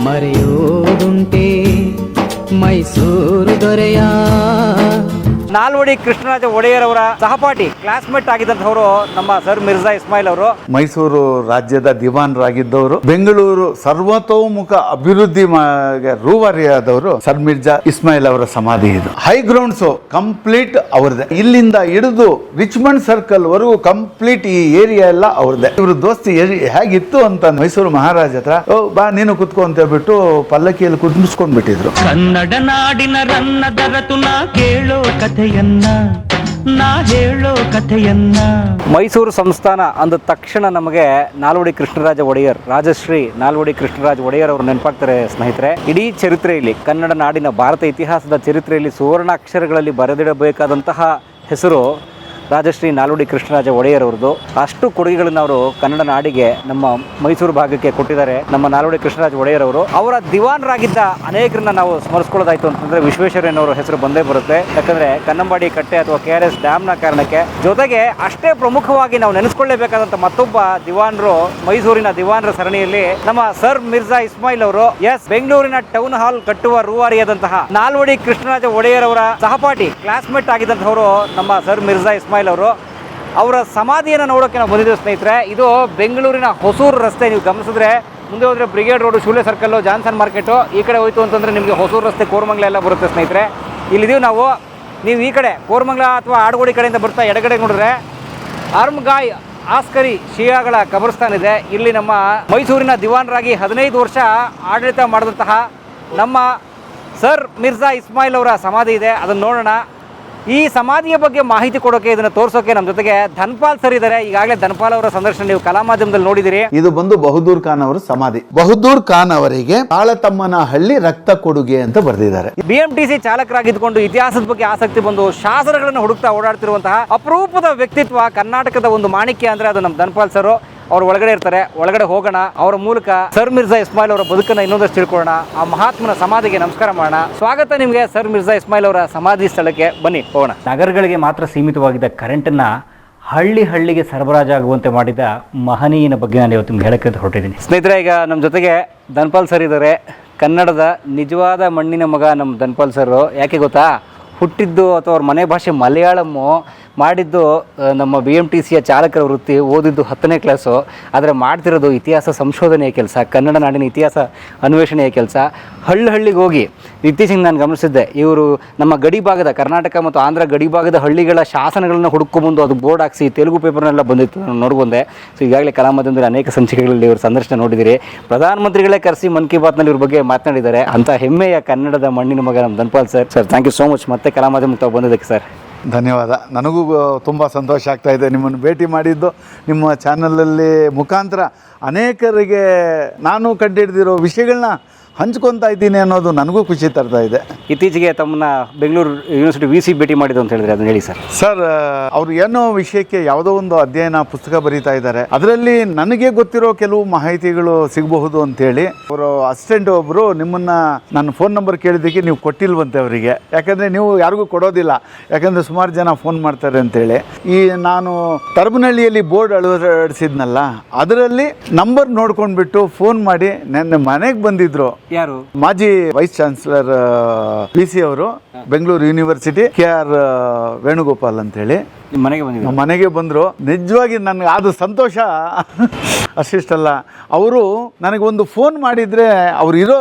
ಮರೆಯೋದುಂಟೆ ಮೈಸೂರು ದೊರೆಯ ನಾಲ್ವಡಿ ಕೃಷ್ಣರಾಜ ಒಡೆಯರ್ ಅವರ ಸಹಪಾಠಿ ಕ್ಲಾಸ್ಮೇಟ್ ಆಗಿದ್ದಂಥವರು ನಮ್ಮ ಸರ್ ಮಿರ್ಜಾ ಇಸ್ಮಾಯಿಲ್ ಅವರು. ಮೈಸೂರು ರಾಜ್ಯದ ದಿವಾನರಾಗಿದ್ದವರು. ಬೆಂಗಳೂರು ಸರ್ವತೋಮುಖ ಅಭಿವೃದ್ಧಿ ಮಾ- ರೂವಾರಿಯಾದವರು ಸರ್ ಮಿರ್ಜಾ ಇಸ್ಮಾಯಿಲ್ ಅವರ ಸಮಾಧಿ ಇದು. ಹೈ ಗ್ರೌಂಡ್ಸ್ ಕಂಪ್ಲೀಟ್ ಅವ್ರದೇ. ಇಲ್ಲಿಂದ ಹಿಡಿದು ರಿಚ್ಮಂಡ್ ಸರ್ಕಲ್ ವರೆಗೂ ಕಂಪ್ಲೀಟ್ ಈ ಏರಿಯಾ ಎಲ್ಲ ಅವ್ರದೇ. ಇವರು ದೋಸ್ತಿ ಹೇಗಿತ್ತು ಅಂತ ಮೈಸೂರು ಮಹಾರಾಜ ಹತ್ರ "ಓ, ಬಾ ನೀನು ಕುತ್ಕೊ ಅಂತ ಹೇಳ್ಬಿಟ್ಟು ಪಲ್ಲಕ್ಕಿಯಲ್ಲಿ ಕುದಿಸ್ಕೊಂಡ್ ಬಿಟ್ಟಿದ್ರು ಕನ್ನಡ ನಾಡಿನ ರನ್ನ ಕೇಳೋ ಕೇಳೋ ಕಥೆಯನ್ನ, ನಾ ಹೇಳೋ ಕಥೆಯನ್ನ. ಮೈಸೂರು ಸಂಸ್ಥಾನ ಅಂದ ತಕ್ಷಣ ನಮಗೆ ನಾಲ್ವಡಿ ಕೃಷ್ಣರಾಜ ಒಡೆಯರ್, ರಾಜಶ್ರೀ ನಾಲ್ವಡಿ ಕೃಷ್ಣರಾಜ ಒಡೆಯರ್ ಅವರು ನೆನಪಾಗ್ತಾರೆ ಸ್ನೇಹಿತರೆ. ಇಡೀ ಚರಿತ್ರೆಯಲ್ಲಿ, ಕನ್ನಡ ನಾಡಿನ ಭಾರತ ಇತಿಹಾಸದ ಚರಿತ್ರೆಯಲ್ಲಿ ಸುವರ್ಣಾಕ್ಷರಗಳಲ್ಲಿ ಬರೆದಿಡಬೇಕಾದಂತಹ ಹೆಸರು ರಾಜಶ್ರೀ ನಾಲ್ವಡಿ ಕೃಷ್ಣರಾಜ ಒಡೆಯರ್ ಅಷ್ಟು ಕೊಡುಗೆಗಳನ್ನು ಅವರು ಕನ್ನಡ ನಾಡಿಗೆ ನಮ್ಮ ಮೈಸೂರು ಭಾಗಕ್ಕೆ ಕೊಟ್ಟಿದ್ದಾರೆ. ನಮ್ಮ ನಾಲ್ವಡಿ ಕೃಷ್ಣರಾಜ ಒಡೆಯರ್ ಅವರು ಅವರ ದಿವಾನರಾಗಿದ್ದ ಅನೇಕರನ್ನ ನಾವು ಸ್ಮರಿಸ್ಕೊಳ್ಳೋದಾಯ್ತು ಅಂತಂದ್ರೆ ವಿಶ್ವೇಶ್ವರಯ್ಯನವರ ಹೆಸರು ಬಂದೇ ಬರುತ್ತೆ. ಯಾಕಂದ್ರೆ ಕನ್ನಂಬಾಡಿ ಕಟ್ಟೆ ಅಥವಾ ಕೆ ಆರ್ ಎಸ್ ಡ್ಯಾಮ್ನ ಕಾರಣಕ್ಕೆ ಜೊತೆಗೆ ಅಷ್ಟೇ ಪ್ರಮುಖವಾಗಿ ನಾವು ನೆನೆಸ್ಕೊಳ್ಳೇಬೇಕಾದಂತ ಮತ್ತೊಬ್ಬ ದಿವಾನರು, ಮೈಸೂರಿನ ದಿವಾನರ ಸರಣಿಯಲ್ಲಿ ನಮ್ಮ ಸರ್ ಮಿರ್ಜಾ ಇಸ್ಮಾಯಿಲ್ ಅವರು. ಎಸ್, ಬೆಂಗಳೂರಿನ ಟೌನ್ ಹಾಲ್ ಕಟ್ಟುವ ರೂವಾರಿಯಾದಂತಹ ನಾಲ್ವಡಿ ಕೃಷ್ಣರಾಜ ಒಡೆಯರ್ ಅವರ ಸಹಪಾಠಿ, ಕ್ಲಾಸ್ಮೇಟ್ ಆಗಿದ್ದಂತಹವರು ನಮ್ಮ ಸರ್ ಮಿರ್ಜಾ ಇಸ್ಮಾಯಿಲ್ ಅವರು, ಅವರ ಸಮಾಧಿಯನ್ನು ನೋಡೋಕೆ ನಾವು ಬಂದಿದ್ದೇವೆ ಸ್ನೇಹಿತರೆ. ಇದು ಬೆಂಗಳೂರಿನ ಹೊಸೂರು ರಸ್ತೆ, ನೀವು ಗಮನಿಸಿದ್ರೆ ಮುಂದೆ ಹೋದರೆ Brigade road Shoolay circle, Johnson market. ಈ ಕಡೆ ಹೋಯಿತು ಅಂತಂದರೆ ನಿಮಗೆ ಹೊಸೂರು ರಸ್ತೆ, ಕೋರಮಂಗಲ ಎಲ್ಲ ಬರುತ್ತೆ ಸ್ನೇಹಿತರೆ. ಇಲ್ಲಿದ್ದೀವಿ ನಾವು. ನೀವು ಈ ಕಡೆ, ಕೋರಮಂಗಲ ಅಥವಾ ಆಡಗೋಡಿ ಕಡೆಯಿಂದ ಬರ್ತಾ ಎಡಗಡೆ ನೋಡಿದ್ರೆ ಅರ್ಮ್ಗಾಯ್ ಆಸ್ಕರಿ ಶಿಯಾಗಳ ಕಬರ್ಸ್ತಾನ್ ಇದೆ. ಇಲ್ಲಿ ನಮ್ಮ ಮೈಸೂರಿನ ದಿವಾನರಾಗಿ ಹದಿನೈದು ವರ್ಷ ಆಡಳಿತ ಮಾಡಿದಂತಹ ನಮ್ಮ ಸರ್ ಮಿರ್ಜಾ ಇಸ್ಮಾಯಿಲ್ ಅವರ ಸಮಾಧಿ ಇದೆ. ಅದನ್ನು ನೋಡೋಣ. ಈ ಸಮಾಧಿಯ ಬಗ್ಗೆ ಮಾಹಿತಿ ಕೊಡೋಕೆ ಇದನ್ನ ತೋರಿಸೋಕೆ ನಮ್ಮ ಜೊತೆಗೆ ಧನ್ಪಾಲ್ ಸರ್ ಇದ್ದಾರೆ ಈಗಾಗಲೇ ಧನ್ಪಾಲ್ ಅವರ ಸಂದರ್ಶನ ನೀವು ಕಲಾ ಮಾಧ್ಯಮದಲ್ಲಿ ನೋಡಿದಿರಿ. ಇದು ಬಂದು ಬಹದ್ದೂರ್ ಖಾನ್ ಅವರ ಸಮಾಧಿ. ಬಹದ್ದೂರ್ ಖಾನ್ ಅವರಿಗೆ ತಾಳತಮ್ಮನ ಹಳ್ಳಿ ರಕ್ತ ಕೊಡುಗೆ ಅಂತ ಬರೆದಿದ್ದಾರೆ. ಬಿ ಎಂ ಟಿ ಸಿ ಚಾಲಕರಾಗಿದ್ದುಕೊಂಡು ಇತಿಹಾಸದ ಬಗ್ಗೆ ಆಸಕ್ತಿ ಬಂದು ಶಾಸನಗಳನ್ನು ಹುಡುಕ್ತಾ ಓಡಾಡ್ತಿರುವಂತಹ ಅಪರೂಪದ ವ್ಯಕ್ತಿತ್ವ ಕರ್ನಾಟಕದ ಒಂದು ಮಾಣಿಕ್ಯ ಅಂದ್ರೆ ಅದು ನಮ್ಮ ಧನ್ಪಾಲ್ ಸರ್. ಅವ್ರು ಒಳಗಡೆ ಇರ್ತಾರೆ ಒಳಗಡೆ ಹೋಗೋಣ ಅವರ ಮೂಲಕ ಸರ್ ಮಿರ್ಜಾ ಇಸ್ಮಾಯಿಲ್ ಅವರ ಬದುಕನ್ನ ಇನ್ನೊಂದಷ್ಟು ತಿಳ್ಕೊಳ್ಳೋಣ. ಆ ಮಹಾತ್ಮನ ಸಮಾಧಿಗೆ ನಮಸ್ಕಾರ ಮಾಡೋಣ. ಸ್ವಾಗತ ನಿಮಗೆ ಸರ್ ಮಿರ್ಜಾ ಇಸ್ಮಾಯಿಲ್ ಅವರ ಸಮಾಧಿ ಸ್ಥಳಕ್ಕೆ. ಬನ್ನಿ ಹೋಗೋಣ. ನಗರಗಳಿಗೆ ಮಾತ್ರ ಸೀಮಿತವಾಗಿದ್ದ ಕರೆಂಟನ್ನು ಹಳ್ಳಿ ಹಳ್ಳಿಗೆ ಸರಬರಾಜಾಗುವಂತೆ ಮಾಡಿದ ಮಹನೀಯನ ಬಗ್ಗೆ ನಾನು ಇವತ್ತು ನಿಮ್ಗೆ ಹೇಳಕ್ಕೆ ಹೊರಟಿದ್ದೀನಿ. ಸ್ನೇಹಿತರೆ ಈಗ ನಮ್ಮ ಜೊತೆಗೆ ಧನ್ಪಾಲ್ ಸರ್ ಇದ್ದಾರೆ. ಕನ್ನಡದ ನಿಜವಾದ ಮಣ್ಣಿನ ಮಗ ನಮ್ಮ ಧನ್ಪಾಲ್ ಸರ್. ಯಾಕೆ ಗೊತ್ತಾ? ಹುಟ್ಟಿದ್ದು ಅಥವಾ ಅವ್ರ ಮನೆ ಭಾಷೆ ಮಲಯಾಳಮ್ಮು. ಮಾಡಿದ್ದು ನಮ್ಮ ಬಿ ಎಂ ಟಿ ಸಿಯ ಚಾಲಕರ ವೃತ್ತಿ ಓದಿದ್ದು ಹತ್ತನೇ ಕ್ಲಾಸು ಆದರೆ ಮಾಡ್ತಿರೋದು ಇತಿಹಾಸ ಸಂಶೋಧನೆಯ ಕೆಲಸ, ಕನ್ನಡ ನಾಡಿನ ಇತಿಹಾಸ ಅನ್ವೇಷಣೆಯ ಕೆಲಸ. ಹಳ್ಳಿ ಹಳ್ಳಿಗೆ ಹೋಗಿ, ಇತ್ತೀಚೆಗೆ ನಾನು ಗಮನಿಸಿದ್ದೆ, ಇವರು ನಮ್ಮ ಗಡಿ ಭಾಗದ ಕರ್ನಾಟಕ ಮತ್ತು ಆಂಧ್ರ ಗಡಿ ಭಾಗದ ಹಳ್ಳಿಗಳ ಶಾಸನಗಳನ್ನು ಹುಡುಕೊಂಬಂದು ಅದು ಬೋರ್ಡ್ ಹಾಕಿಸಿ ತೆಲುಗು ಪೇಪರ್ನೆಲ್ಲ ಬಂದಿತ್ತು ನಾನು ನೋಡ್ಬಂದೆ ಸೊ ಈಗಾಗಲೇ ಕಲಾಮಾಧ್ಯಮದಲ್ಲಿ ಅನೇಕ ಸಂಚಿಕೆಗಳಲ್ಲಿ ಇವರು ಸಂದರ್ಶನ ನೋಡಿದಿರಿ. ಪ್ರಧಾನಮಂತ್ರಿಗಳೇ ಕರೆಸಿ ಮನ್ ಕಿ ಬಾತ್ನಲ್ಲಿ ಇವ್ರ ಬಗ್ಗೆ ಮಾತನಾಡಿದ್ದಾರೆ. ಅಂತ ಹೆಮ್ಮೆಯ ಕನ್ನಡದ ಮಣ್ಣಿನ ಮಗ ನಮ್ಮ Dhanpal sir. Sir thank you so much ಮತ್ತೆ ಕಲಾಮಾಧ್ಯಮಕ್ಕೆ ತಾವು ಬಂದಿದ್ದಕ್ಕೆ ಸರ್. ಧನ್ಯವಾದ. ನನಗೂ ತುಂಬ ಸಂತೋಷ ಆಗ್ತಾ ಇದೆ. ನಿಮ್ಮನ್ನು ಭೇಟಿ ಮಾಡಿದ್ದು ನಿಮ್ಮ ಚಾನಲಲ್ಲಿ ಮುಖಾಂತರ ಅನೇಕರಿಗೆ ನಾನು ಕಂಡುಹಿಡಿದಿರೋ ವಿಷಯಗಳನ್ನ ಹಂಚ್ಕೊತಾ ಇದ್ದೀನಿ ಅನ್ನೋದು ನನಗೂ ಖುಷಿ ತರ್ತಾ ಇದೆ. ಇತ್ತೀಚೆಗೆ ತಮ್ಮನ್ನ ಬೆಂಗಳೂರು ಯೂನಿವರ್ಸಿಟಿ ವಿ ಸಿ ಭೇಟಿ ಮಾಡಿದ್ದು ಅಂತ ಹೇಳಿದ್ರೆ ಅದನ್ನ ಹೇಳಿ ಸರ್. ಸರ್ ಅವರು ಏನೋ ವಿಷಯಕ್ಕೆ ಯಾವುದೋ ಒಂದು ಅಧ್ಯಯನ ಪುಸ್ತಕ ಬರೀತಾ ಇದ್ದಾರೆ. ಅದರಲ್ಲಿ ನನಗೆ ಗೊತ್ತಿರೋ ಕೆಲವು ಮಾಹಿತಿಗಳು ಸಿಗಬಹುದು ಅಂತೇಳಿ ಅವರು ಅಸಿಸ್ಟೆಂಟ್ ಒಬ್ಬರು ನಿಮ್ಮನ್ನ ನನ್ನ ಫೋನ್ ನಂಬರ್ ಕೇಳಿದ್ದಕ್ಕೆ ನೀವು ಕೊಟ್ಟಿಲ್ವಂತೆ ಅವರಿಗೆ. ಯಾಕಂದರೆ ನೀವು ಯಾರಿಗೂ ಕೊಡೋದಿಲ್ಲ. ಯಾಕಂದರೆ ಸುಮಾರು ಜನ ಫೋನ್ ಮಾಡ್ತಾರೆ ಅಂತೇಳಿ ಈ ನಾನು ತರಬನಹಳ್ಳಿಯಲ್ಲಿ ಬೋರ್ಡ್ ಅಳವಡಿಸಿದ್ನಲ್ಲ ಅದರಲ್ಲಿ ನಂಬರ್ ನೋಡ್ಕೊಂಡ್ಬಿಟ್ಟು ಫೋನ್ ಮಾಡಿ ನನ್ನ ಮನೆಗೆ ಬಂದಿದ್ರು. ಯಾರು? ಮಾಜಿ ವೈಸ್ ಚಾನ್ಸಲರ್ ಪಿ ಸಿ ಅವರು Bengaluru university K R Venugopal ಅಂತೇಳಿ. ನಿಮ್ಮ ಮನೆಗೆ ಬಂದ್ರು ನಮ್ಮ ಮನೆಗೆ ಬಂದರು. ನಿಜವಾಗಿ ನನಗೆ ಅದು ಸಂತೋಷ. ಅಷ್ಟಿಷ್ಟಲ್ಲ. ಅವರು ನನಗೊಂದು ಫೋನ್ ಮಾಡಿದರೆ ಅವ್ರು ಇರೋ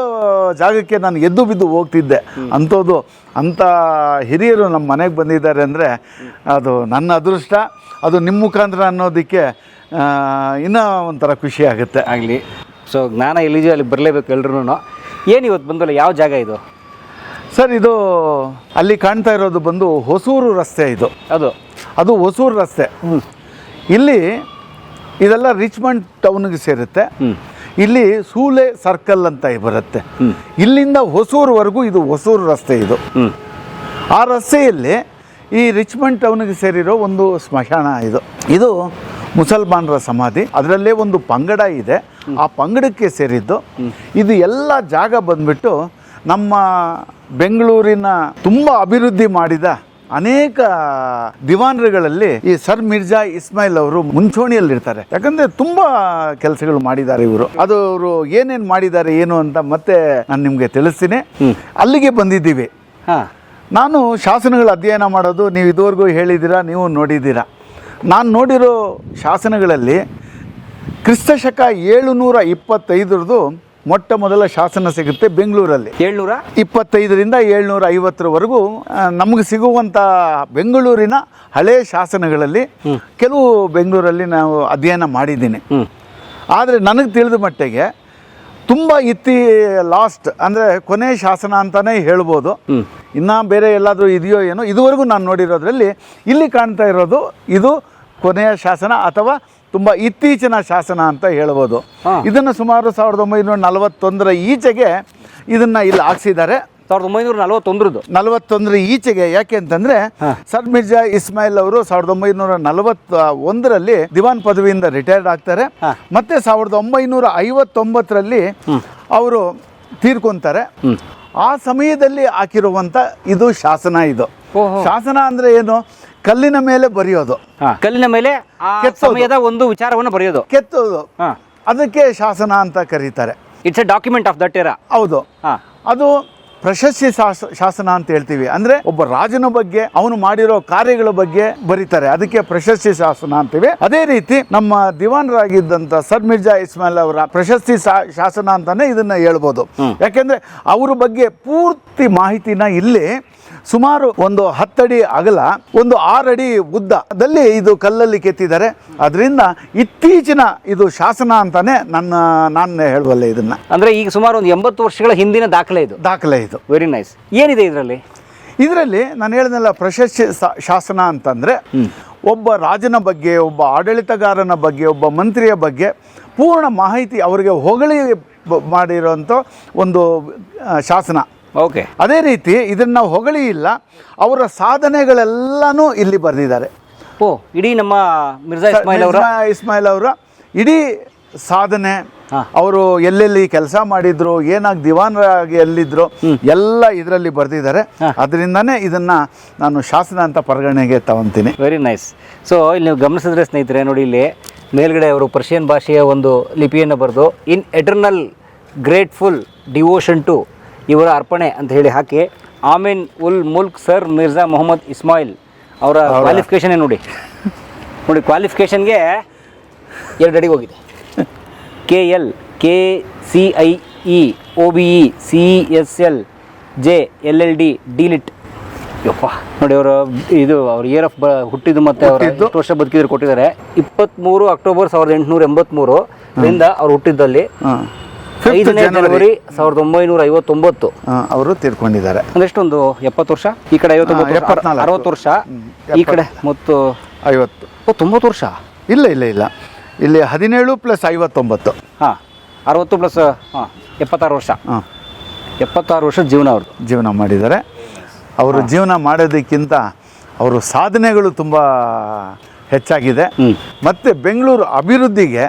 ಜಾಗಕ್ಕೆ ನಾನು ಎದ್ದು ಬಿದ್ದು ಹೋಗ್ತಿದ್ದೆ. ಅಂಥದ್ದು ಅಂಥ ಹಿರಿಯರು ನಮ್ಮ ಮನೆಗೆ ಬಂದಿದ್ದಾರೆ ಅಂದರೆ ಅದು ನನ್ನ ಅದೃಷ್ಟ. ಅದು ನಿಮ್ಮ ಮುಖಾಂತರ ಅನ್ನೋದಕ್ಕೆ ಇನ್ನೂ ಒಂಥರ ಖುಷಿ ಆಗುತ್ತೆ. ಆಗಲಿ. ಸೊ ಜ್ಞಾನ ಎಲ್ಲಿದೆಯೋ ಅಲ್ಲಿ ಬರಲೇಬೇಕು ಎಲ್ರೂ ಏನು ಇವತ್ತು ಬಂದಲ್ಲ? ಯಾವ ಜಾಗ ಇದು? ಸರ್ ಇದು ಅಲ್ಲಿ ಕಾಣ್ತಾ ಇರೋದು ಬಂದು ಹೊಸೂರು ರಸ್ತೆ ಇದು. ಅದು? ಅದು ಹೊಸೂರು ರಸ್ತೆ. ಇಲ್ಲಿ ಇದೆಲ್ಲ ರಿಚ್ಮಂಡ್ ಟೌನ್ಗೆ ಸೇರುತ್ತೆ. ಇಲ್ಲಿ ಸೂಲೆ ಸರ್ಕಲ್ ಅಂತ ಬರುತ್ತೆ. ಇಲ್ಲಿಂದ ಹೊಸೂರುವರೆಗೂ ಇದು ಹೊಸೂರು ರಸ್ತೆ ಇದು. ಹ್ಞೂ ಆ ರಸ್ತೆಯಲ್ಲಿ ಈ ರಿಚ್ಮಂಡ್ ಟೌನ್ಗೆ ಸೇರಿರೋ ಒಂದು ಸ್ಮಶಾನ ಇದು. ಇದು ಮುಸಲ್ಮಾನರ ಸಮಾಧಿ ಅದರಲ್ಲೇ ಒಂದು ಪಂಗಡ ಇದೆ. ಆ ಪಂಗಡಕ್ಕೆ ಸೇರಿದ್ದು ಇದು ಎಲ್ಲ ಜಾಗ ಬಂದ್ಬಿಟ್ಟು ನಮ್ಮ ಬೆಂಗಳೂರಿನ ತುಂಬ ಅಭಿವೃದ್ಧಿ ಮಾಡಿದ ಅನೇಕ ದಿವಾನರುಗಳಲ್ಲಿ ಈ ಸರ್ ಮಿರ್ಜಾ ಇಸ್ಮಾಯಿಲ್ ಅವರು ಮುಂಚೂಣಿಯಲ್ಲಿರ್ತಾರೆ. ಯಾಕಂದ್ರೆ ತುಂಬಾ ಕೆಲಸಗಳು ಮಾಡಿದ್ದಾರೆ ಇವರು. ಅದು ಅವರು ಏನೇನು ಮಾಡಿದ್ದಾರೆ ಏನು ಅಂತ ಮತ್ತೆ ನಾನು ನಿಮಗೆ ತಿಳಿಸ್ತೀನಿ. ಅಲ್ಲಿಗೆ ಬಂದಿದ್ದೀವಿ. ಹಾಂ. ನಾನು ಶಾಸನಗಳ ಅಧ್ಯಯನ ಮಾಡೋದು ನೀವು ಇದುವರೆಗೂ ಹೇಳಿದ್ದೀರಾ ನೀವು ನೋಡಿದ್ದೀರಾ. ನಾನು ನೋಡಿರೋ ಶಾಸನಗಳಲ್ಲಿ ಕ್ರಿಸ್ತಶಕ ಏಳುನೂರ ಇಪ್ಪತ್ತೈದರದು ಮೊಟ್ಟ ಮೊದಲ ಶಾಸನ ಸಿಗುತ್ತೆ ಬೆಂಗಳೂರಲ್ಲಿ. ಏಳ್ನೂರ? ಇಪ್ಪತ್ತೈದರಿಂದ ಏಳ್ನೂರ ಐವತ್ತರವರೆಗೂ ನಮಗೆ ಸಿಗುವಂಥ ಬೆಂಗಳೂರಿನ ಹಳೆ ಶಾಸನಗಳಲ್ಲಿ ಕೆಲವು ಬೆಂಗಳೂರಲ್ಲಿ ನಾವು ಅಧ್ಯಯನ ಮಾಡಿದ್ದೀನಿ. ಆದರೆ ನನಗೆ ತಿಳಿದ ಮಟ್ಟಿಗೆ ತುಂಬ ಇತ್ತಿ ಲಾಸ್ಟ್ ಅಂದರೆ ಕೊನೆ ಶಾಸನ ಅಂತಲೇ ಹೇಳ್ಬೋದು. ಇನ್ನು ಬೇರೆ ಎಲ್ಲಾದರೂ ಇದೆಯೋ ಏನೋ ಇದುವರೆಗೂ ನಾನು ನೋಡಿರೋದ್ರಲ್ಲಿ ಇಲ್ಲಿ ಕಾಣ್ತಾ ಇರೋದು ಇದು ಕೊನೆಯ ಶಾಸನ ಅಥವಾ ತುಂಬ ಇತ್ತೀಚಿನ ಶಾಸನ ಅಂತ ಹೇಳ್ಬೋದು. ಇದನ್ನು ಸುಮಾರು ಸಾವಿರದ ಒಂಬೈನೂರ ನಲವತ್ತೊಂದರ ಈಚೆಗೆ ಇದನ್ನು ಇಲ್ಲಿ ಹಾಕ್ಸಿದ್ದಾರೆ. ಸಾವಿರದ ಒಂಬೈನೂರ ನಲವತ್ತೊಂದರದ್ದು. ನಲವತ್ತೊಂದರ ಈಚೆಗೆ ಯಾಕೆ ಅಂತಂದ್ರೆ ಸರ್ ಮಿರ್ಜಾ ಇಸ್ಮಾಯಿಲ್ ಅವರು ಸಾವಿರದ ಒಂಬೈನೂರ ನಲವತ್ತ ಒಂದರಲ್ಲಿ ದಿವಾನ್ ಪದವಿಯಿಂದ ರಿಟೈರ್ಡ್ ಆಗ್ತಾರೆ. ಮತ್ತೆ ಸಾವಿರದ ಒಂಬೈನೂರ ಐವತ್ತೊಂಬತ್ತರಲ್ಲಿ ಅವರು ತೀರ್ಕೊಂತಾರೆ. ಆ ಸಮಯದಲ್ಲಿ ಹಾಕಿರುವಂತ ಇದು ಶಾಸನ ಇದು. ಶಾಸನ ಅಂದ್ರೆ ಏನು? ಕಲ್ಲಿನ ಮೇಲೆ ಬರೆಯೋದು. ಹಾಂ. ಕಲ್ಲಿನ ಮೇಲೆ ಆ ಕೆತ್ತೋದು. ಸಮಯದ ಒಂದು ವಿಚಾರವನ್ನು ಬರೆಯೋದು. ಕೆತ್ತೋದು. ಹಾಂ. ಅದಕ್ಕೆ ಶಾಸನ ಅಂತ ಕರೀತಾರೆ. It's a document of that era ಹೌದು. ಹಾಂ. ಅದು ಪ್ರಶಸ್ತಿ ಶಾಸ ಶಾಸನ ಅಂತ ಹೇಳ್ತೀವಿ. ಅಂದ್ರೆ ಒಬ್ಬ ರಾಜನ ಬಗ್ಗೆ ಅವನು ಮಾಡಿರೋ ಕಾರ್ಯಗಳ ಬಗ್ಗೆ ಬರೀತಾರೆ. ಅದಕ್ಕೆ ಪ್ರಶಸ್ತಿ ಶಾಸನ ಅಂತೀವಿ. ಅದೇ ರೀತಿ ನಮ್ಮ ದಿವಾನರಾಗಿದ್ದಂತ ಸರ್ ಮಿರ್ಜಾ ಇಸ್ಮಾಲ್ ಅವರ ಪ್ರಶಸ್ತಿ ಶಾ- ಶಾಸನ ಅಂತಾನೆ ಇದನ್ನ ಹೇಳ್ಬೋದು. ಯಾಕೆಂದ್ರೆ ಅವ್ರ ಬಗ್ಗೆ ಪೂರ್ತಿ ಮಾಹಿತಿನ ಇಲ್ಲಿ ಸುಮಾರು ಒಂದು ಹತ್ತಡಿ ಅಗಲ ಒಂದು ಆರಡಿ ಉದ್ದದಲ್ಲಿ ಇದು ಕಲ್ಲಲ್ಲಿ ಕೆತ್ತಿದ್ದಾರೆ. ಅದರಿಂದ ಇತ್ತೀಚಿನ ಇದು ಶಾಸನ ಅಂತಾನೆ ನನ್ನ ನಾನು ಹೇಳುವಲ್ಲ ಇದನ್ನ. ಅಂದ್ರೆ ಈಗ ಸುಮಾರು ಒಂದು ಎಂಬತ್ತು ವರ್ಷಗಳ ಹಿಂದಿನ ದಾಖಲೆ ಇದು. ದಾಖಲೆ ಇದು. ವೆರಿ ನೈಸ್ ಏನಿದೆ ಇದರಲ್ಲಿ? ಇದರಲ್ಲಿ ನಾನು ಹೇಳಿದ್ನಲ್ಲ ಪ್ರಶಸ್ತಿ ಶಾಸನ ಅಂತಂದರೆ ಒಬ್ಬ ರಾಜನ ಬಗ್ಗೆ ಒಬ್ಬ ಆಡಳಿತಗಾರನ ಬಗ್ಗೆ ಒಬ್ಬ ಮಂತ್ರಿಯ ಬಗ್ಗೆ ಪೂರ್ಣ ಮಾಹಿತಿ ಅವರಿಗೆ ಹೊಗಳಿ ಮಾಡಿರುವಂಥ ಮಾಡಿರೋಂಥ ಒಂದು ಶಾಸನ. ಓಕೆ. ಅದೇ ರೀತಿ ಇದನ್ನು ಹೊಗಳಿ ಇಲ್ಲ ಅವರ ಸಾಧನೆಗಳೆಲ್ಲನೂ ಇಲ್ಲಿ ಬರೆದಿದ್ದಾರೆ. ಓ ಇಡೀ ನಮ್ಮ ಮಿರ್ಜಾ ಇಸ್ಮಾಯಿಲ್ ಅವರ? ಇಸ್ಮಾ- ಇಸ್ಮಾಯಿಲ್ ಅವರ ಇಡೀ ಸಾಧನೆ. ಅವರು ಎಲ್ಲೆಲ್ಲಿ ಕೆಲಸ ಮಾಡಿದ್ರು ಏನಾಗಿ ದಿವಾನರಾಗಿ ಎಲ್ಲಿದ್ರು ಎಲ್ಲ ಇದರಲ್ಲಿ ಬರೆದಿದ್ದಾರೆ. ಅದರಿಂದನೇ ಇದನ್ನ ನಾನು ಶಾಸನ ಅಂತ ಪರಿಗಣನೆಗೆ ತಗೊಂತೀನಿ. ವೆರಿ ನೈಸ್ ಸೊ ಇಲ್ಲಿ ನೀವು ಗಮನಿಸಿದ್ರೆ ಸ್ನೇಹಿತರೆ ನೋಡಿ ಇಲ್ಲಿ ಮೇಲ್ಗಡೆ ಅವರು ಪರ್ಷಿಯನ್ ಭಾಷೆಯ ಒಂದು ಲಿಪಿಯನ್ನು ಬರೆದು in eternal grateful devotion to ಇವರ ಅರ್ಪಣೆ ಅಂತ ಹೇಳಿ ಹಾಕಿ ಆಮೀನ್ ಉಲ್ ಮುಲ್ಕ್ ಸರ್ ಮಿರ್ಜಾ ಮೊಹಮ್ಮದ್ ಇಸ್ಮಾಯಿಲ್ ಅವರ ಕ್ವಾಲಿಫಿಕೇಷನ್ ನೋಡಿ. ನೋಡಿ ಕ್ವಾಲಿಫಿಕೇಷನ್ಗೆ ಎರಡು ಅಡಿಗೆ ಹೋಗಿದೆ. K L K C I E O B E C S L J L L D D Litt. ಯಪ್ಪ ನೋಡಿ ಅವರ ಇದು ಅವ್ರ ಇಯರ್ ಆಫ್ ಬ ಹುಟ್ಟಿದ್ದು ಮತ್ತೆ ಅವರ. ಎಷ್ಟು ವರ್ಷ ಬದುಕಿದ್ರು ಕೊಟ್ಟಿದ್ದಾರೆ. ಇಪ್ಪತ್ತ್ಮೂರು ಅಕ್ಟೋಬರ್ ಸಾವಿರದ ಎಂಟುನೂರ ಎಂಬತ್ತ್ಮೂರು ರಿಂದ ಅವ್ರು ಹುಟ್ಟಿದ್ದಲ್ಲಿ ಐದನೇ ಜನವರಿ ಸಾವಿರದ ಒಂಬೈನೂರ ಐವತ್ತೊಂಬತ್ತು ಅವರು ತೀರ್ಕೊಂಡಿದ್ದಾರೆ. ಅಂದ್ರೆ ಎಷ್ಟೊಂದು? ಎಪ್ಪತ್ತು ವರ್ಷ? ಈ ಕಡೆ ಐವತ್ತೊಂಬತ್ತು. ಅರವತ್ತು ವರ್ಷ? ಈ ಕಡೆ ಮತ್ತು ಐವತ್ತು. ತೊಂಬತ್ತು ವರ್ಷ? ಇಲ್ಲ ಇಲ್ಲ ಇಲ್ಲ. ಇಲ್ಲಿ ಹದಿನೇಳು ಪ್ಲಸ್ ಐವತ್ತೊಂಬತ್ತು. ಹಾಂ ಅರವತ್ತು ಪ್ಲಸ್ ಹಾಂ ಎಪ್ಪತ್ತಾರು ವರ್ಷ. ಹಾಂ. ಎಪ್ಪತ್ತಾರು ವರ್ಷ ಜೀವನ ಅವರು ಜೀವನ ಮಾಡಿದ್ದಾರೆ. ಅವರು ಜೀವನ ಮಾಡೋದಕ್ಕಿಂತ ಅವರು ಸಾಧನೆಗಳು ತುಂಬ ಹೆಚ್ಚಾಗಿದೆ. ಮತ್ತೆ ಮತ್ತು ಬೆಂಗಳೂರು ಅಭಿವೃದ್ಧಿಗೆ